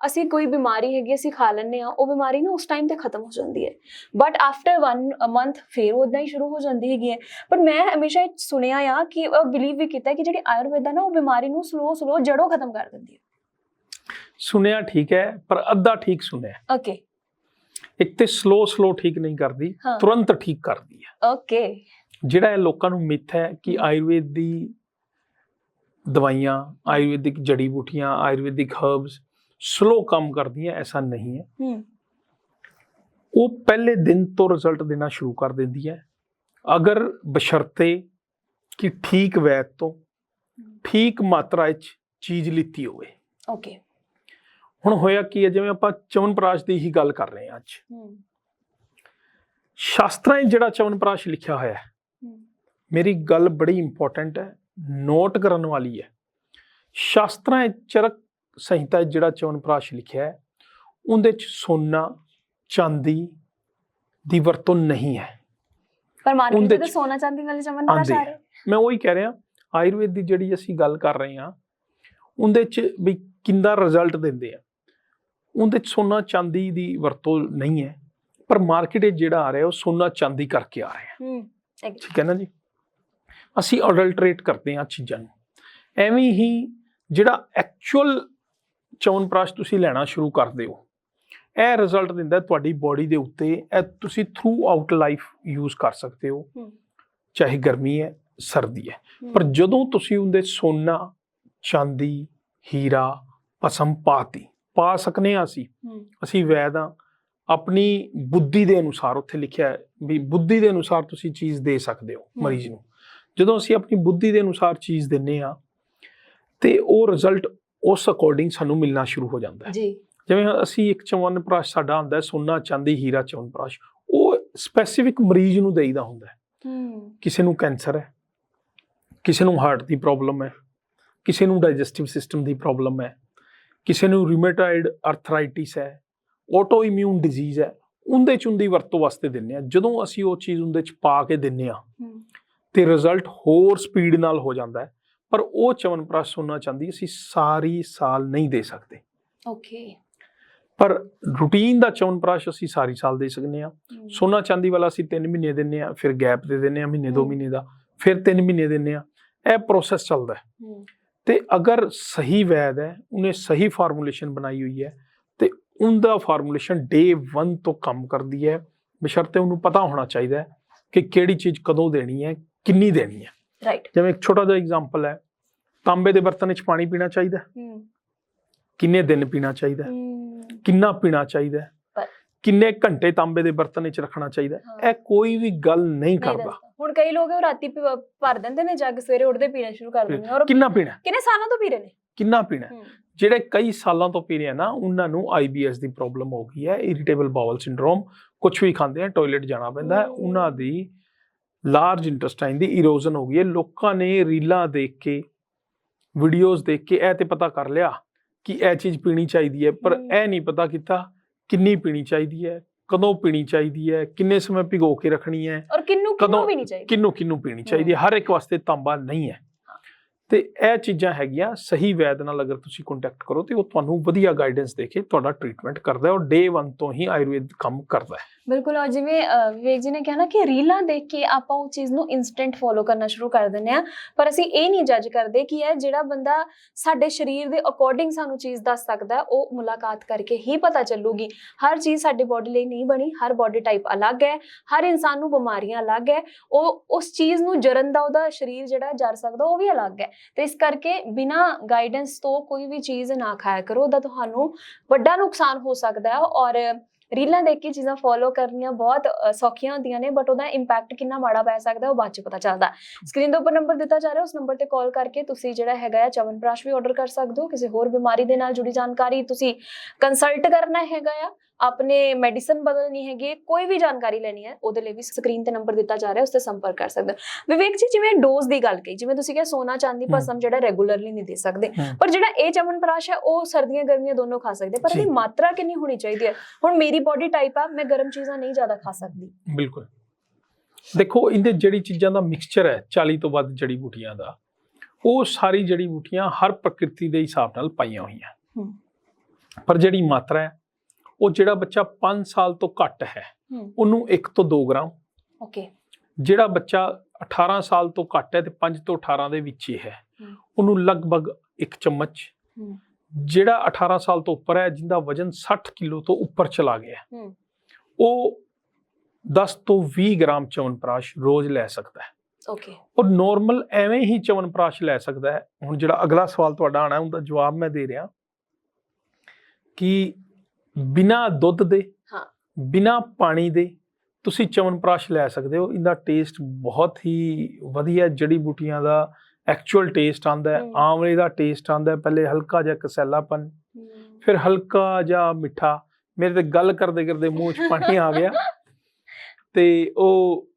ਅਸੀਂ ਕੋਈ ਬਿਮਾਰੀ ਹੈਗੀ, ਅਸੀਂ ਖਾ ਲੈਂਦੇ ਆ ਉਹ ਬਿਮਾਰੀ ਨਾ ਉਸ ਟਾਈਮ ਤੇ ਖਤਮ ਹੋ ਜਾਂਦੀ ਹੈ। ਬਟ ਆਫਟਰ 1 ਮੰਥ ਫੇਰ ਉਦਾਂ ਹੀ ਸ਼ੁਰੂ ਹੋ ਜਾਂਦੀ ਹੈਗੀ ਹੈ। ਪਰ ਮੈਂ ਹਮੇਸ਼ਾ ਇਹ ਸੁਣਿਆ ਆ ਕਿ ਬਿਲੀਵ ਵੀ ਕੀਤਾ ਕਿ ਜਿਹੜੀ ਆਯੁਰਵੇਦਾ ਨਾ ਉਹ ਬਿਮਾਰੀ ਨੂੰ ਸਲੋ ਸਲੋ ਜੜੋਂ ਖਤਮ ਕਰ ਦਿੰਦੀ ਹੈ ਸੁਣਿਆ ਠੀਕ ਹੈ ਪਰ ਅੱਧਾ ਠੀਕ ਸੁਣਿਆ। ਓਕੇ ਇੱਕ ਤੇ ਸਲੋ ਸਲੋ ਠੀਕ ਨਹੀਂ ਕਰਦੀ। ਤੁਰੰਤ ਠੀਕ ਕਰਦੀ ਹੈ ਓਕੇ ਜਿਹੜਾ ਇਹ ਲੋਕਾਂ ਨੂੰ ਮਿੱਥ ਹੈ ਕਿ ਆਯੁਰਵੇਦ ਦੀ ਦਵਾਈਆਂ ਆਯੁਰਵੈਦਿਕ ਜੜੀ ਬੂਟੀਆਂ ਆਯੁਰਵੈਦਿਕ ਹਰਬਸ ਸਲੋ ਕੰਮ ਕਰਦੀਆਂ ਐਸਾ ਨਹੀਂ ਹੈ। ਹੂੰ ਉਹ ਪਹਿਲੇ ਦਿਨ ਤੋਂ ਰਿਜ਼ਲਟ ਦੇਣਾ ਸ਼ੁਰੂ ਕਰ ਦਿੰਦੀ ਹੈ। ਅਗਰ ਬਸ਼ਰਤੇ ਕਿ ਠੀਕ ਵੈਦ ਤੋਂ ਠੀਕ ਮਾਤਰਾ ਵਿੱਚ ਚੀਜ਼ ਲਿੱਤੀ ਹੋਵੇ। ਓਕੇ ਹੁਣ ਹੋਇਆ ਕੀ ਹੈ ਜਿਵੇਂ ਆਪਾਂ ਚਵਨਪ੍ਰਾਸ਼ ਦੀ ਹੀ ਗੱਲ ਕਰ ਰਹੇ ਹਾਂ ਅੱਜ। ਸ਼ਾਸਤਰਾਂ 'ਚ ਜਿਹੜਾ ਚਵਨਪ੍ਰਾਸ਼ ਲਿਖਿਆ ਹੋਇਆ ਹੈ ਮੇਰੀ ਗੱਲ ਬੜੀ ਇੰਪੋਰਟੈਂਟ ਹੈ ਨੋਟ ਕਰਨ ਵਾਲੀ ਹੈ। ਸ਼ਾਸਤਰਾਂ 'ਚ ਚਰਕ ਸੰਹਿਤਾ ਜਿਹੜਾ ਚਵਨਪ੍ਰਾਸ਼ ਲਿਖਿਆ ਹੈ ਉਹਦੇ 'ਚ ਸੋਨਾ ਚਾਂਦੀ ਦੀ ਵਰਤੋਂ ਨਹੀਂ ਹੈ। ਪਰ ਮਾਰਕੀਟ ਚ। ਸੋਨਾ ਚਾਂਦੀ ਵਾਲੇ ਆ ਆ। ਰਹੇ ਮੈਂ ਉਹੀ ਕਹਿ ਰਿਹਾ ਆਯੁਰਵੇਦ ਦੀ ਜਿਹੜੀ ਅਸੀਂ ਗੱਲ ਕਰ ਰਹੇ ਹਾਂ ਉਹਦੇ 'ਚ ਵੀ ਕਿੰਦਾ ਰਿਜ਼ਲਟ ਦਿੰਦੇ ਆ। ਉਹਦੇ 'ਚ ਸੋਨਾ ਚਾਂਦੀ ਦੀ ਵਰਤੋਂ ਨਹੀਂ ਹੈ ਪਰ ਮਾਰਕੀਟ ਜਿਹੜਾ ਆ ਰਿਹਾ ਉਹ ਸੋਨਾ ਚਾਂਦੀ ਕਰਕੇ ਆ ਰਿਹਾ। ਹੂੰ. ਠੀਕ ਹੈ ਨਾ ਜੀ? ਅਸੀਂ ਅਡਲਟਰੇਟ ਕਰਦੇ ਹਾਂ ਚੀਜ਼ਾਂ ਨੂੰ। ਐਵੇਂ ਹੀ ਜਿਹੜਾ ਐਕਚੁਅਲ ਚਵਨਪ੍ਰਾਸ਼ ਤੁਸੀਂ ਲੈਣਾ ਸ਼ੁਰੂ ਕਰਦੇ ਹੋ ਇਹ ਰਿਜ਼ਲਟ ਦਿੰਦਾ ਤੁਹਾਡੀ ਬਾਡੀ ਦੇ ਉੱਤੇ ਇਹ ਤੁਸੀਂ ਥਰੂ ਆਊਟ ਲਾਈਫ ਯੂਜ਼ ਕਰ ਸਕਦੇ ਹੋ। ਚਾਹੇ ਗਰਮੀ ਹੈ ਸਰਦੀ ਹੈ। ਪਰ ਜਦੋਂ ਤੁਸੀਂ ਉਹਦੇ ਸੋਨਾ ਚਾਂਦੀ ਹੀਰਾ ਪਸਮ ਪਾਤੀ ਪਾ ਸਕਨੇ ਹਾਂ ਅਸੀਂ ਅਸੀਂ ਵੈਦ ਆਪਣੀ ਬੁੱਧੀ ਦੇ ਅਨੁਸਾਰ ਉੱਥੇ ਲਿਖਿਆ ਹੈ ਵੀ ਬੁੱਧੀ ਦੇ ਅਨੁਸਾਰ ਤੁਸੀਂ ਚੀਜ਼ ਦੇ ਸਕਦੇ ਹੋ ਮਰੀਜ਼ ਨੂੰ। ਜਦੋਂ ਅਸੀਂ ਆਪਣੀ ਬੁੱਧੀ ਦੇ ਅਨੁਸਾਰ ਚੀਜ਼ ਦਿੰਨੇ ਆ ਤੇ ਉਹ ਰਿਜ਼ਲਟ ਉਸ ਅਕੋਰਡਿੰਗ ਸਾਨੂੰ ਮਿਲਣਾ ਸ਼ੁਰੂ ਹੋ ਜਾਂਦਾ ਹੈ। ਜੀ। ਜਿਵੇਂ ਅਸੀਂ ਇੱਕ ਚਵਨ ਪ੍ਰਾਸ਼ ਸਾਡਾ ਹੁੰਦਾ ਸੋਨਾ ਚਾਂਦੀ ਹੀਰਾ ਚਵਨ ਪ੍ਰਾਸ਼ ਉਹ ਸਪੈਸੀਫਿਕ ਮਰੀਜ਼ ਨੂੰ ਦੇਈਦਾ ਹੁੰਦਾ ਹੈ। ਹੂੰ। ਕਿਸੇ ਨੂੰ ਕੈਂਸਰ ਹੈ ਕਿਸੇ ਨੂੰ ਹਾਰਟ ਦੀ ਪ੍ਰੋਬਲਮ ਹੈ ਕਿਸੇ ਨੂੰ ਡਾਈਜੈਸਟਿਵ ਸਿਸਟਮ ਦੀ ਪ੍ਰੋਬਲਮ ਹੈ ਕਿਸੇ ਨੂੰ ਰਿਊਮੇਟਾਇਡ ਆਰਥਰਾਈਟਿਸ ਹੈ ਆਟੋ ਇਮਿਊਨ ਡਿਜ਼ੀਜ਼ ਹੈ ਉਹਦੇ ਚ ਉਹਦੀ ਵਰਤੋਂ ਵਾਸਤੇ ਦਿੰਨੇ ਆ ਜਦੋਂ ਅਸੀਂ ਉਹ ਚੀਜ਼ ਉਹਦੇ ਚ ਪਾ ਕੇ ਦਿੰਨੇ ਆ ਤੇ ਰਿਜ਼ਲਟ ਹੋਰ ਸਪੀਡ ਨਾਲ ਹੋ ਜਾਂਦਾ ਹੈ। ਪਰ ਉਹ ਚਵਨਪ੍ਰਾਸ਼ ਸੁਣਨਾ ਚਾਹੁੰਦੀ ਅਸੀਂ ਸਾਰੀ ਸਾਲ ਨਹੀਂ ਦੇ ਸਕਦੇ। ਓਕੇ ਪਰ ਰੂਟੀਨ ਦਾ ਚਵਨਪ੍ਰਾਸ਼ ਅਸੀਂ ਸਾਰੀ ਸਾਲ ਦੇ ਸਕਨੇ ਆ। ਸੋਨਾ ਚਾਂਦੀ ਵਾਲਾ ਅਸੀਂ 3 ਮਹੀਨੇ ਦਿੰਨੇ ਆ ਫਿਰ ਗੈਪ ਦੇ ਦਿੰਨੇ ਆ ਮਹੀਨੇ 2 ਹਮ। ਮਹੀਨੇ ਦਾ ਫਿਰ 3 ਮਹੀਨੇ ਦਿੰਨੇ ਆ। ਇਹ ਪ੍ਰੋਸੈਸ ਚੱਲਦਾ ਤੇ ਅਗਰ ਸਹੀ ਵੈਦ ਹੈ ਉਹਨੇ ਸਹੀ ਫਾਰਮੂਲੇਸ਼ਨ ਬਣਾਈ ਹੋਈ ਹੈ ਤੇ ਉਹਦਾ ਫਾਰਮੂਲੇਸ਼ਨ ਡੇ 1 ਤੋਂ ਕੰਮ ਕਰਦੀ ਹੈ। ਬਸ਼ਰਤੇ ਉਹਨੂੰ ਪਤਾ ਹੋਣਾ ਚਾਹੀਦਾ ਹੈ ਕਿ ਕਿਹੜੀ ਚੀਜ਼ ਕਦੋਂ ਦੇਣੀ ਹੈ ਕਿੰਨੀ ਦੇਣੀ ਹੈ। ਰਾਈਟ ਜਿਵੇਂ ਇੱਕ ਛੋਟਾ ਜਿਹਾ ਐਗਜ਼ਾਮਪਲ ਹੈ ਤਾਂਬੇ ਦੇ ਬਰਤਨ ਵਿੱਚ ਪਾਣੀ ਪੀਣਾ ਚਾਹੀਦਾ ਕਿੰਨੇ ਦਿਨ ਪੀਣਾ ਚਾਹੀਦਾ ਕਿੰਨਾ ਪੀਣਾ ਚਾਹੀਦਾ ਹੈ? ਕਿੰਨੇ ਘੰਟੇ ਤਾਂਬੇ ਦੇ ਬਰਤਨ ਵਿੱਚ ਰੱਖਣਾ ਚਾਹੀਦਾ। ਇਹ ਕੋਈ ਵੀ ਗੱਲ ਨਹੀਂ ਕਰਦਾ। ਹੁਣ ਕਈ ਲੋਕ ਉਹ ਰਾਤੀ ਭਰ ਦਿੰਦੇ ਨੇ ਜੱਗ ਸਵੇਰੇ ਉੱਠਦੇ ਪੀਣਾ ਸ਼ੁਰੂ ਕਰ ਦਿੰਦੇ ਨੇ ਔਰ ਕਿੰਨਾ ਪੀਣਾ? ਕਿੰਨੇ ਸਾਲਾਂ ਤੋਂ ਪੀ ਰਹੇ ਨੇ ਕਿੰਨਾ ਪੀਣਾ ਜਿਹੜੇ ਕਈ ਸਾਲਾਂ ਤੋਂ ਪੀ ਰਹੇ ਆ ਨਾ ਉਹਨਾਂ ਨੂੰ ਆਈਬੀਐਸ ਦੀ ਪ੍ਰੋਬਲਮ ਹੋ ਗਈ ਹੈ ਇਰੀਟੇਬਲ ਬਾਵਲ ਸਿੰਡਰੋਮ ਕੁਝ ਵੀ ਖਾਂਦੇ ਆ ਟਾਇਲਟ ਜਾਣਾ ਪੈਂਦਾ ਹੈ। ਉਹਨਾਂ ਦੀ ਲਾਰਜ ਇੰਟੈਸਟਾਈਨ ਦੀ ਇਰੋਜ਼ਨ ਹੋ ਗਈ ਹੈ ਲੋਕਾਂ ਨੇ ਰੀਲਾਂ ਦੇਖ ਕੇ ਵੀਡੀਓਜ਼ ਦੇਖ ਕੇ ਇਹ ਤੇ ਪਤਾ ਕਰ ਲਿਆ ਕਿ ਇਹ ਚੀਜ਼ ਪੀਣੀ ਚਾਹੀਦੀ ਹੈ ਪਰ। ਇਹ ਨਹੀਂ ਪਤਾ ਕੀਤਾ ਕਿੰਨੀ ਪੀਣੀ ਚਾਹੀਦੀ ਹੈ ਕਦੋਂ ਪੀਣੀ ਚਾਹੀਦੀ ਹੈ ਕਿੰਨੇ ਸਮੇਂ ਭਿਗੋ ਕੇ ਰੱਖਣੀ ਹੈ ਔਰ ਕਿੰਨੂੰ ਕਿੰਨੂੰ ਵੀ ਨਹੀਂ ਚਾਹੀਦੀ ਕਿੰਨੂੰ ਕਿੰਨੂੰ ਪੀਣੀ ਚਾਹੀਦੀ ਹੈ ਹਰ ਇੱਕ ਵਾਸਤੇ ਤਾਂਬਾ ਨਹੀਂ ਹੈ। ਤੇ ਇਹ ਚੀਜ਼ਾਂ ਹੈਗੀਆਂ ਸਹੀ ਵੈਦ ਨਾਲ ਅਗਰ ਤੁਸੀਂ ਕੰਟੈਕਟ ਕਰੋ ਤੇ ਉਹ ਤੁਹਾਨੂੰ ਵਧੀਆ ਗਾਈਡੈਂਸ ਦੇ ਕੇ ਤੁਹਾਡਾ ਟ੍ਰੀਟਮੈਂਟ ਕਰਦਾ ਹੈ ਔਰ ਡੇ 1 ਤੋਂ ਹੀ ਆਯੁਰਵੇਦ ਕੰਮ ਕਰਦਾ ਹੈ। ਬਿਲਕੁਲ, ਔਰ ਜਿਵੇਂ ਵਿਵੇਕ ਜੀ ਨੇ ਕਿਹਾ ਨਾ ਕਿ ਰੀਲਾਂ ਦੇਖ ਕੇ ਆਪਾਂ ਉਹ ਚੀਜ਼ ਨੂੰ ਇਨਸਟੈਂਟ ਫੋਲੋ ਕਰਨਾ ਸ਼ੁਰੂ ਕਰ ਦਿੰਦੇ ਆ ਪਰ ਅਸੀਂ ਇਹ ਨਹੀਂ ਜੱਜ ਕਰਦੇ ਕਿ ਇਹ ਜਿਹੜਾ ਬੰਦਾ ਸਾਡੇ ਸਰੀਰ ਦੇ ਅਕੋਰਡਿੰਗ ਸਾਨੂੰ ਚੀਜ਼ ਦੱਸ ਸਕਦਾ, ਉਹ ਮੁਲਾਕਾਤ ਕਰਕੇ ਹੀ ਪਤਾ ਚੱਲੂਗੀ। ਹਰ ਚੀਜ਼ ਸਾਡੇ ਬੋਡੀ ਲਈ ਨਹੀਂ ਬਣੀ, ਹਰ ਬੋਡੀ ਟਾਈਪ ਅਲੱਗ ਹੈ, ਹਰ ਇਨਸਾਨ ਨੂੰ ਬਿਮਾਰੀਆਂ ਅਲੱਗ ਹੈ, ਉਹ ਉਸ ਚੀਜ਼ ਨੂੰ ਜਰਨ ਦਾ ਉਹਦਾ ਸਰੀਰ ਜਿਹੜਾ ਜਰ ਸਕਦਾ, ਉਹ ਵੀ ਅਲੱਗ ਹੈ। ਤੇ ਇਸ ਕਰਕੇ ਬਿਨਾ ਗਾਈਡੈਂਸ ਤੋਂ ਕੋਈ ਵੀ ਚੀਜ਼ ਨਾ ਖਾਇਆ ਕਰੋ, ਉਹਦਾ ਤੁਹਾਨੂੰ ਵੱਡਾ ਨੁਕਸਾਨ ਹੋ ਸਕਦਾ ਹੈ, ਔਰ ਰੀਲਾਂ ਦੇਖ ਕੇ ਚੀਜ਼ਾਂ ਫੋਲੋ ਕਰਨੀਆਂ ਬਹੁਤ ਸੌਖੀਆਂ ਹੁੰਦੀਆਂ ਨੇ ਬਟ ਉਹਦਾ ਇੰਪੈਕਟ ਕਿੰਨਾ ਮਾੜਾ ਪੈ ਸਕਦਾ, ਉਹ ਬਾਅਦ ਚ ਪਤਾ ਚੱਲਦਾ। ਸਕਰੀਨ ਦੇ ਉੱਪਰ ਨੰਬਰ ਦਿੱਤਾ ਜਾ ਰਿਹਾ, ਉਸ ਨੰਬਰ ਤੇ ਕਾਲ ਕਰਕੇ ਤੁਸੀਂ ਜਿਹੜਾ ਹੈਗਾ ਹੈ ਚਵਨਪ੍ਰਾਸ਼ ਵੀ ਆਰਡਰ ਕਰ ਸਕਦੇ ਹੋ, ਕਿਸੇ ਹੋਰ ਬਿਮਾਰੀ ਦੇ ਨਾਲ ਜੁੜੀ ਜਾਣਕਾਰੀ ਤੁਸੀਂ ਕੰਸਲਟ ਕਰਨਾ ਹੈਗਾ ਆ। ਆਪਣੇ ਮੈਡੀਸਨ ਬਦਲਣੀ ਹੈਗੀ ਕੋਈ ਵੀ ਜਾਣਕਾਰੀ ਲੈਣੀ ਹੈ ਉਹਦੇ ਲਈ ਵੀ ਸਕਰੀਨ ਤੇ ਨੰਬਰ ਦਿੱਤਾ ਜਾ ਰਿਹਾ ਉਸ ਤੇ ਸੰਪਰਕ ਕਰ ਸਕਦੇ ਹੋ ਵਿਵੇਕ ਜੀ ਜਿਵੇਂ ਡੋਜ਼ ਦੀ ਗੱਲ ਕਹੀ ਜਿਵੇਂ ਤੁਸੀਂ ਕਿਹਾ ਸੋਨਾ ਚਾਂਦੀ। ਭਸਮ ਜਿਹੜਾ ਰੈਗੂਲਰਲੀ ਨਹੀਂ ਦੇ ਸਕਦੇ। ਪਰ ਜਿਹੜਾ ਇਹ ਚਵਨਪ੍ਰਾਸ਼ ਹੈ ਉਹ ਸਰਦੀਆਂ ਗਰਮੀਆਂ ਦੋਨੋਂ ਖਾ ਸਕਦੇ ਪਰ। ਇਹਦੀ ਮਾਤਰਾ ਕਿੰਨੀ ਹੋਣੀ ਚਾਹੀਦੀ ਹੈ ਹੁਣ ਮੇਰੀ ਬਾਡੀ ਟਾਈਪ ਆ ਮੈਂ ਗਰਮ ਚੀਜ਼ਾਂ ਨਹੀਂ ਜ਼ਿਆਦਾ ਖਾ ਸਕਦੀ ਬਿਲਕੁਲ ਦੇਖੋ ਇਹਦੇ ਜਿਹੜੀ ਚੀਜ਼ਾਂ ਦਾ ਮਿਕਸਚਰ ਹੈ 40 ਤੋਂ ਵੱਧ ਜੜੀ ਬੂਟੀਆਂ ਦਾ ਉਹ ਸਾਰੀ ਜੜੀ ਬੂਟੀਆਂ ਹਰ ਪ੍ਰਕਿਰਤੀ ਦੇ ਹਿਸਾਬ ਨਾਲ ਪਾਈਆਂ ਹੋਈਆਂ। ਪਰ ਜਿਹੜੀ ਮਾਤਰਾ ਹੈ ਉਹ ਜਿਹੜਾ ਬੱਚਾ 5 ਸਾਲ ਤੋਂ ਘੱਟ ਹੈ। ਉਹਨੂੰ 1 ਤੋਂ 2 ਗ੍ਰਾਮ ਓਕੇ ਜਿਹੜਾ ਬੱਚਾ 18 ਸਾਲ ਤੋਂ ਘੱਟ ਹੈ ਤੇ 5 ਤੋਂ 18 ਦੇ ਵਿੱਚ ਹੀ ਹੈ। ਉਹਨੂੰ ਲਗਭਗ 1 ਚਮਚ। ਜਿਹੜਾ 18 ਸਾਲ ਤੋਂ ਉੱਪਰ ਹੈ ਜਿੰਦਾ ਵਜ਼ਨ 60 ਕਿਲੋ ਤੋਂ ਉੱਪਰ ਚਲਾ ਗਿਆ। ਉਹ 10 ਤੋਂ 20 ਗ੍ਰਾਮ ਚਵਨਪ੍ਰਾਸ਼ ਰੋਜ਼ ਲੈ ਸਕਦਾ ਹੈ ਓਕੇ ਉਹ ਨਾਰਮਲ ਐਵੇਂ ਹੀ ਚਵਨਪ੍ਰਾਸ਼ ਲੈ ਸਕਦਾ ਹੈ ਹੁਣ ਜਿਹੜਾ ਅਗਲਾ ਸਵਾਲ ਤੁਹਾਡਾ ਆਣਾ ਉਹਦਾ ਜਵਾਬ ਮੈਂ ਦੇ ਰਿਹਾ ਕਿ ਬਿਨਾ ਦੁੱਧ ਦੇ ਹਾਂ। ਬਿਨਾ ਪਾਣੀ ਦੇ ਤੁਸੀਂ ਚਵਨਪ੍ਰਾਸ਼ ਲੈ ਸਕਦੇ ਹੋ। ਇਹਦਾ ਟੇਸਟ ਬਹੁਤ ਹੀ ਵਧੀਆ ਜੜੀ ਬੂਟੀਆਂ ਦਾ ਐਕਚੁਅਲ ਟੇਸਟ ਆਂਦਾ ਹੈ। ਆਮਲੇ ਦਾ ਟੇਸਟ ਆਂਦਾ ਹੈ। ਪਹਿਲੇ ਹਲਕਾ ਜਿਹਾ ਕਸੈਲਾਪਨ ਫਿਰ ਹਲਕਾ ਜਿਹਾ ਮਿੱਠਾ। ਮੇਰੇ ਤੇ ਗੱਲ ਕਰਦੇ ਕਰਦੇ ਮੂੰਹ 'ਚ ਪਾਣੀ ਆ ਗਿਆ। ਤੇ ਉਹ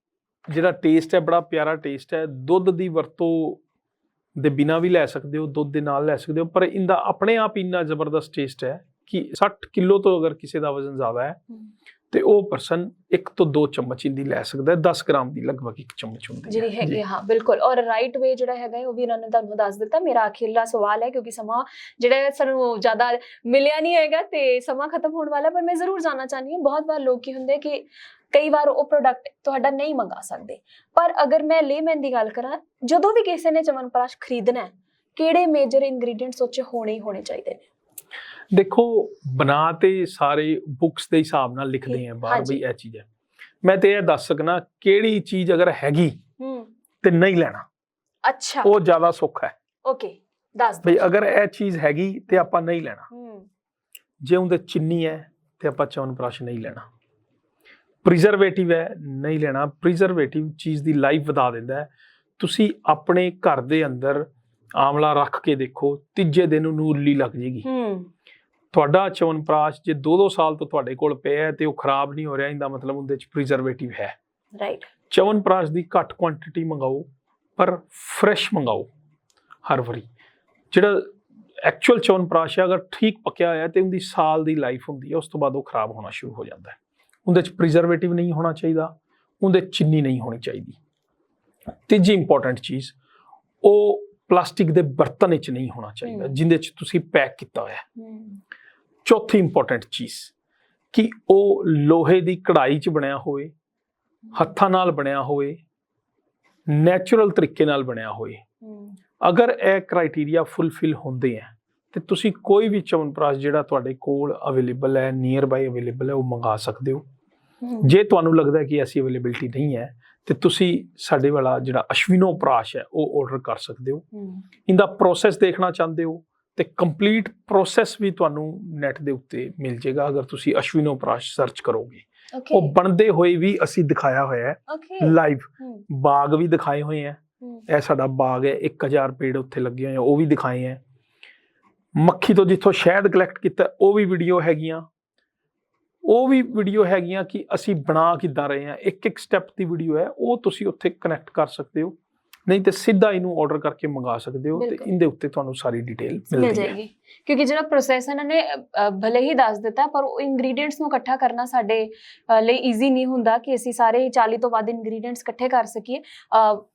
ਜਿਹੜਾ ਟੇਸਟ ਹੈ ਬੜਾ ਪਿਆਰਾ ਟੇਸਟ ਹੈ। ਦੁੱਧ ਦੀ ਵਰਤੋਂ ਦੇ ਬਿਨਾ ਵੀ ਲੈ ਸਕਦੇ ਹੋ ਦੁੱਧ ਦੇ ਨਾਲ ਲੈ ਸਕਦੇ ਹੋ। ਪਰ ਇਹਦਾ ਆਪਣੇ ਆਪ ਹੀ ਇੰਨਾ ਜ਼ਬਰਦਸਤ ਟੇਸਟ ਹੈ ਕਿ 60 ਕਿਲੋ ਤੋਂ ਅਗਰ ਕਿਸੇ ਦਾ ਵਜ਼ਨ ਜ਼ਿਆਦਾ ਹੈ ਤੇ ਉਹ ਪਰਸਨ 1 ਤੋਂ 2 ਚਮਚ ਇਹਦੀ ਲੈ ਸਕਦਾ ਹੈ 10 ਗ੍ਰਾਮ ਦੀ ਲਗਭਗ ਇੱਕ ਚਮਚ ਹੁੰਦੀ ਹੈ। ਜਿਹੜੀ ਹੈਗੀ। ਹੈ, ਬਿਲਕੁਲ। ਔਰ ਰਾਈਟ ਵੇ ਜਿਹੜਾ ਹੈਗਾ ਉਹ ਵੀ ਇਹਨਾਂ ਨੇ ਤੁਹਾਨੂੰ ਦੱਸ ਦਿੱਤਾ। ਮੇਰਾ ਅਖੀਰਲਾ ਸਵਾਲ ਹੈ ਕਿਉਂਕਿ ਸਮਾਂ ਜਿਹੜਾ ਸਾਨੂੰ ਜ਼ਿਆਦਾ ਮਿਲਿਆ ਨਹੀਂ ਹੈਗਾ ਤੇ ਸਮਾਂ ਖਤਮ ਹੋਣ ਵਾਲਾ ਪਰ ਮੈਂ ਜ਼ਰੂਰ ਜਾਨਣਾ ਚਾਹਨੀ ਹਾਂ। ਬਹੁਤ ਵਾਰ ਲੋਕ ਕੀ ਹੁੰਦੇ ਕਿ ਕਈ ਵਾਰ ਉਹ ਪ੍ਰੋਡਕਟ ਤੁਹਾਡਾ ਨਹੀਂ ਮੰਗਾ ਸਕਦੇ। ਪਰ ਅਗਰ ਮੈਂ ਲੇਮੈਨ ਦੀ ਗੱਲ ਕਰਾਂ ਜਦੋਂ ਵੀ ਕਿਸੇ ਨੇ ਚਮਨਪ੍ਰਾਸ਼ ਖਰੀਦਣਾ ਹੈ ਕਿਹੜੇ ਮੇਜਰ ਇੰਗਰੀਡੀਐਂਟਸ ਉੱਚ ਹੋਣੇ ਹੀ ਹੋਣੇ ਚਾਹੀਦੇ ਨੇ? ਦੇਖੋ ਬਣਾ ਤੇ ਸਾਰੇ ਬੁక్స్ ਦੇ ਹਿਸਾਬ ਨਾਲ ਲਿਖਦੇ ਆ ਬਾਹਰ। ਵੀ ਇਹ ਚੀਜ਼ ਹੈ। ਮੈਂ ਤੇ ਇਹ ਦੱਸ ਸਕਣਾ ਕਿਹੜੀ ਚੀਜ਼ ਅਗਰ ਹੈਗੀ ਹੂੰ। ਤੇ ਨਹੀਂ ਲੈਣਾ ਅੱਛਾ। ਉਹ ਜ਼ਿਆਦਾ ਸੁੱਖ ਹੈ। ਓਕੇ ਦੱਸ ਬਈ ਅਗਰ ਇਹ ਚੀਜ਼ ਹੈਗੀ ਤੇ ਆਪਾਂ ਨਹੀਂ ਲੈਣਾ। ਹੂੰ। ਜੇ ਉਹਦੇ ਚੀਨੀ ਹੈ ਤੇ ਆਪਾਂ ਚਵਨਪ੍ਰਾਸ਼ ਨਹੀਂ ਲੈਣਾ। ਪ੍ਰੀਜ਼ਰਵੇਟਿਵ ਹੈ ਨਹੀਂ ਲੈਣਾ। ਪ੍ਰੀਜ਼ਰਵੇਟਿਵ ਚੀਜ਼ ਦੀ ਲਾਈਫ ਵਧਾ ਦਿੰਦਾ ਹੈ। ਤੁਸੀਂ ਆਪਣੇ ਘਰ ਦੇ ਅੰਦਰ ਆਮਲਾ ਰੱਖ ਕੇ ਦੇਖੋ ਤੀਜੇ ਦਿਨ ਉਹਨੂੰ ਉੱਲੀ ਲੱਗ ਜੇਗੀ। ਹੂੰ। ਤੁਹਾਡਾ ਚਵਨਪ੍ਰਾਸ਼ ਜੇ 2-2 ਸਾਲ ਤੋਂ ਤੁਹਾਡੇ ਕੋਲ ਪਿਆ ਹੈ ਤੇ ਉਹ ਖਰਾਬ ਨਹੀਂ ਹੋ ਰਿਹਾ ਇਹਦਾ ਮਤਲਬ ਉਹਦੇ ਚ ਪ੍ਰੀਜ਼ਰਵੇਟਿਵ ਹੈ। ਰਾਈਟ ਚਵਨਪ੍ਰਾਸ਼ ਦੀ ਘੱਟ ਕੁਆਂਟੀਟੀ ਮੰਗਾਓ ਪਰ ਫਰੈਸ਼ ਮੰਗਾਓ ਹਰ ਵਾਰੀ। ਜਿਹੜਾ ਐਕਚੁਅਲ ਚਵਨਪ੍ਰਾਸ਼ ਹੈ ਅਗਰ ਠੀਕ ਪੱਕਿਆ ਹੋਇਆ ਤੇ ਉਹਦੀ ਸਾਲ ਦੀ ਲਾਈਫ ਹੁੰਦੀ ਹੈ ਉਸ ਤੋਂ ਬਾਅਦ ਉਹ ਖਰਾਬ ਹੋਣਾ ਸ਼ੁਰੂ ਹੋ ਜਾਂਦਾ ਹੈ। ਉਹਦੇ ਚ ਪ੍ਰੀਜ਼ਰਵੇਟਿਵ ਨਹੀਂ ਹੋਣਾ ਚਾਹੀਦਾ ਉਹਦੇ ਚੀਨੀ ਨਹੀਂ ਹੋਣੀ ਚਾਹੀਦੀ। ਤੀਜੀ ਇੰਪੋਰਟੈਂਟ ਚੀਜ਼ ਉਹ ਪਲਾਸਟਿਕ ਦੇ ਬਰਤਨ ਵਿੱਚ ਨਹੀਂ ਹੋਣਾ ਚਾਹੀਦਾ। ਜਿੰਦੇ ਚ ਤੁਸੀਂ ਪੈਕ ਕੀਤਾ ਹੋਇਆ। ਹੈ। ਚੌਥੀ ਇੰਪੋਰਟੈਂਟ ਚੀਜ਼ ਕਿ ਉਹ ਲੋਹੇ ਦੀ ਕਢਾਈ 'ਚ ਬਣਿਆ ਹੋਵੇ ਹੱਥਾਂ ਨਾਲ ਬਣਿਆ ਹੋਵੇ ਨੈਚੁਰਲ ਤਰੀਕੇ ਨਾਲ ਬਣਿਆ ਹੋਵੇ। ਅਗਰ ਇਹ ਕ੍ਰਾਈਟੇਰੀਆ ਫੁੱਲਫਿਲ ਹੁੰਦੇ ਆ ਤੇ ਤੁਸੀਂ ਕੋਈ ਵੀ ਚਵਨਪ੍ਰਾਸ਼ ਜਿਹੜਾ ਤੁਹਾਡੇ ਕੋਲ ਅਵੇਲੇਬਲ ਹੈ ਨੀਅਰ ਬਾਈ ਅਵੇਲੇਬਲ ਹੈ ਉਹ ਮੰਗਾ ਸਕਦੇ ਹੋ। ਜੇ ਤੁਹਾਨੂੰ ਲੱਗਦਾ ਕਿ ਐਸੀ ਅਵੇਲੇਬਿਲਟੀ ਨਹੀਂ ਹੈ ਤੇ ਤੁਸੀਂ ਸਾਡੇ ਵਾਲਾ ਜਿਹੜਾ ਅਸ਼ਵਿਨੋ ਪ੍ਰਾਸ਼ ਹੈ ਉਹ ਆਰਡਰ ਕਰ ਸਕਦੇ ਹੋ। ਇਹਦਾ ਪ੍ਰੋਸੈਸ ਦੇਖਣਾ ਚਾਹੁੰਦੇ ਹੋ ਤੇ ਕੰਪਲੀਟ ਪ੍ਰੋਸੈਸ ਵੀ ਤੁਹਾਨੂੰ ਨੈਟ ਦੇ ਉੱਤੇ ਮਿਲ ਜਾਏਗਾ ਅਗਰ ਤੁਸੀਂ ਅਸ਼ਵਿਨੋ ਪ੍ਰਾਸ਼ ਸਰਚ ਕਰੋਗੇ। ਉਹ ਬਣਦੇ ਹੋਏ ਵੀ ਅਸੀਂ ਦਿਖਾਇਆ ਹੋਇਆ ਹੈ। ਲਾਈਵ ਬਾਗ ਵੀ ਦਿਖਾਏ ਹੋਏ ਹੈ। ਇਹ ਸਾਡਾ ਬਾਗ ਹੈ 1000 ਪੇੜ ਉੱਥੇ ਲੱਗੇ ਹੋਏ ਆ ਉਹ ਵੀ ਦਿਖਾਏ ਹੈ। ਮੱਖੀ ਤੋਂ ਜਿੱਥੋਂ ਸ਼ਹਿਦ ਕਲੈਕਟ ਕੀਤਾ ਉਹ ਵੀ ਵੀਡੀਓ ਹੈਗੀਆਂ। ਉਹ ਵੀ ਵੀਡੀਓ ਹੈਗੀਆਂ ਕਿ ਅਸੀਂ ਬਣਾ ਕਿੱਦਾਂ ਰਹੇ ਹਾਂ ਇੱਕ ਇੱਕ ਸਟੈਪ ਦੀ ਵੀਡੀਓ ਹੈ ਉਹ ਤੁਸੀਂ ਉੱਥੇ ਕਨੈਕਟ ਕਰ ਸਕਦੇ ਹੋ। ਨਹੀਂ ਤੇ ਸਿੱਧਾ ਇਹਨੂੰ ਆਰਡਰ ਕਰਕੇ ਮੰਗਾ ਸਕਦੇ ਹੋ ਤੇ। ਇਹਦੇ ਉੱਤੇ ਤੁਹਾਨੂੰ ਸਾਰੀ ਡਿਟੇਲ ਮਿਲ ਜਾਏਗੀ। ਕਿਉਂਕਿ ਜਿਹੜਾ ਪ੍ਰੋਸੈਸ ਇਹਨਾਂ ਨੇ ਭਲੇ ਹੀ ਦੱਸ ਦਿੱਤਾ ਪਰ ਉਹ ਇੰਗਰੀਡੀਐਂਟਸ ਨੂੰ ਇਕੱਠਾ ਕਰਨਾ ਸਾਡੇ ਲਈ ਈਜ਼ੀ ਨਹੀਂ ਹੁੰਦਾ ਕਿ ਅਸੀਂ ਸਾਰੇ 40 ਤੋਂ ਵੱਧ ਇੰਗਰੀਡੀਐਂਟਸ ਇਕੱਠੇ ਕਰ ਸਕੀਏ।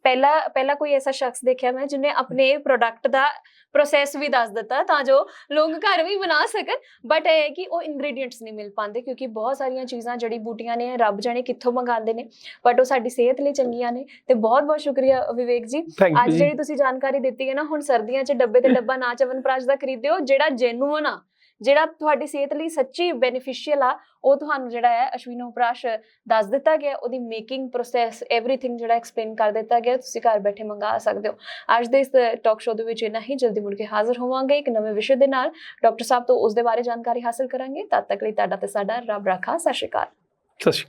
ਪਹਿਲਾ ਪਹਿਲਾ ਕੋਈ ਐਸਾ ਸ਼ਖਸ ਦੇਖਿਆ ਮੈਂ ਜਿਹਨੇ ਆਪਣੇ ਪ੍ਰੋਡਕਟ ਦਾ ਪ੍ਰੋਸੈਸ ਵੀ ਦੱਸ ਦਿੱਤਾ ਤਾਂ ਜੋ ਲੋਕ ਘਰ ਵੀ ਬਣਾ ਸਕਣ ਬਟ ਇਹ ਹੈ ਕਿ ਉਹ ਇੰਗਰੀਡੀਐਂਟਸ ਨਹੀਂ ਮਿਲ ਪਾਉਂਦੇ ਕਿਉਂਕਿ ਬਹੁਤ ਸਾਰੀਆਂ ਚੀਜ਼ਾਂ ਜੜੀ ਬੂਟੀਆਂ ਨੇ ਰੱਬ ਜਾਣੇ ਕਿੱਥੋਂ ਮੰਗਾਉਂਦੇ ਨੇ ਬਟ ਉਹ ਸਾਡੀ ਸਿਹਤ ਲਈ ਚੰਗੀਆਂ ਨੇ ਤੇ ਬਹੁਤ ਬਹੁਤ ਸ਼ੁਕਰੀਆ ਵਿਵੇਕ ਜੀ। ਅੱਜ ਜਿਹੜੀ ਤੁਸੀਂ ਜਾਣਕਾਰੀ ਦਿੱਤੀ ਹੈ ਨਾ ਹੁਣ ਸਰਦੀਆਂ 'ਚ ਡੱਬੇ ਤੇ ਡੱਬਾ ਨਾ ਚਵਨਪ੍ਰਾਸ਼ ਦਾ ਖਰੀਦਿਓ ਜਿਹੜਾ ਜੈਨੂਅਨ ਆ ਜਿਹੜਾ ਤੁਹਾਡੀ ਸਿਹਤ ਲਈ ਸੱਚੀ ਬੈਨੀਫੀਸ਼ੀਅਲ ਆ ਉਹ ਤੁਹਾਨੂੰ ਜਿਹੜਾ ਹੈ ਅਸ਼ਵਿਨੋਪ੍ਰਾਸ਼ ਦੱਸ ਦਿੱਤਾ ਗਿਆ ਉਹਦੀ ਮੇਕਿੰਗ ਪ੍ਰੋਸੈਸ एवरीथिंग ਜਿਹੜਾ ਐਕਸਪਲੇਨ ਕਰ ਦਿੱਤਾ ਗਿਆ ਤੁਸੀਂ ਘਰ ਬੈਠੇ ਮੰਗਾ ਸਕਦੇ ਹੋ ਅੱਜ ਦੇ ਇਸ ਟਾਕ ਸ਼ੋਅ ਦੇ ਵਿੱਚ ਇੰਨਾ ਹੀ ਜਲਦੀ ਮੁੜ ਕੇ ਹਾਜ਼ਰ ਹੋਵਾਂਗੇ ਇੱਕ ਨਵੇਂ ਵਿਸ਼ੇ ਦੇ ਨਾਲ ਡਾਕਟਰ ਸਾਹਿਬ ਤੋਂ ਉਸ ਦੇ ਬਾਰੇ ਜਾਣਕਾਰੀ ਹਾਸਲ ਕਰਾਂਗੇ ਤਦ ਤੱਕ ਲਈ ਤੁਹਾਡਾ ਤੇ ਸਾਡਾ ਰੱਬ ਰਾਖਾ ਸਤਿ ਸ਼੍ਰੀ ਅਕਾਲ ਸਤਿ ਸ਼੍ਰੀ ਅਕਾਲ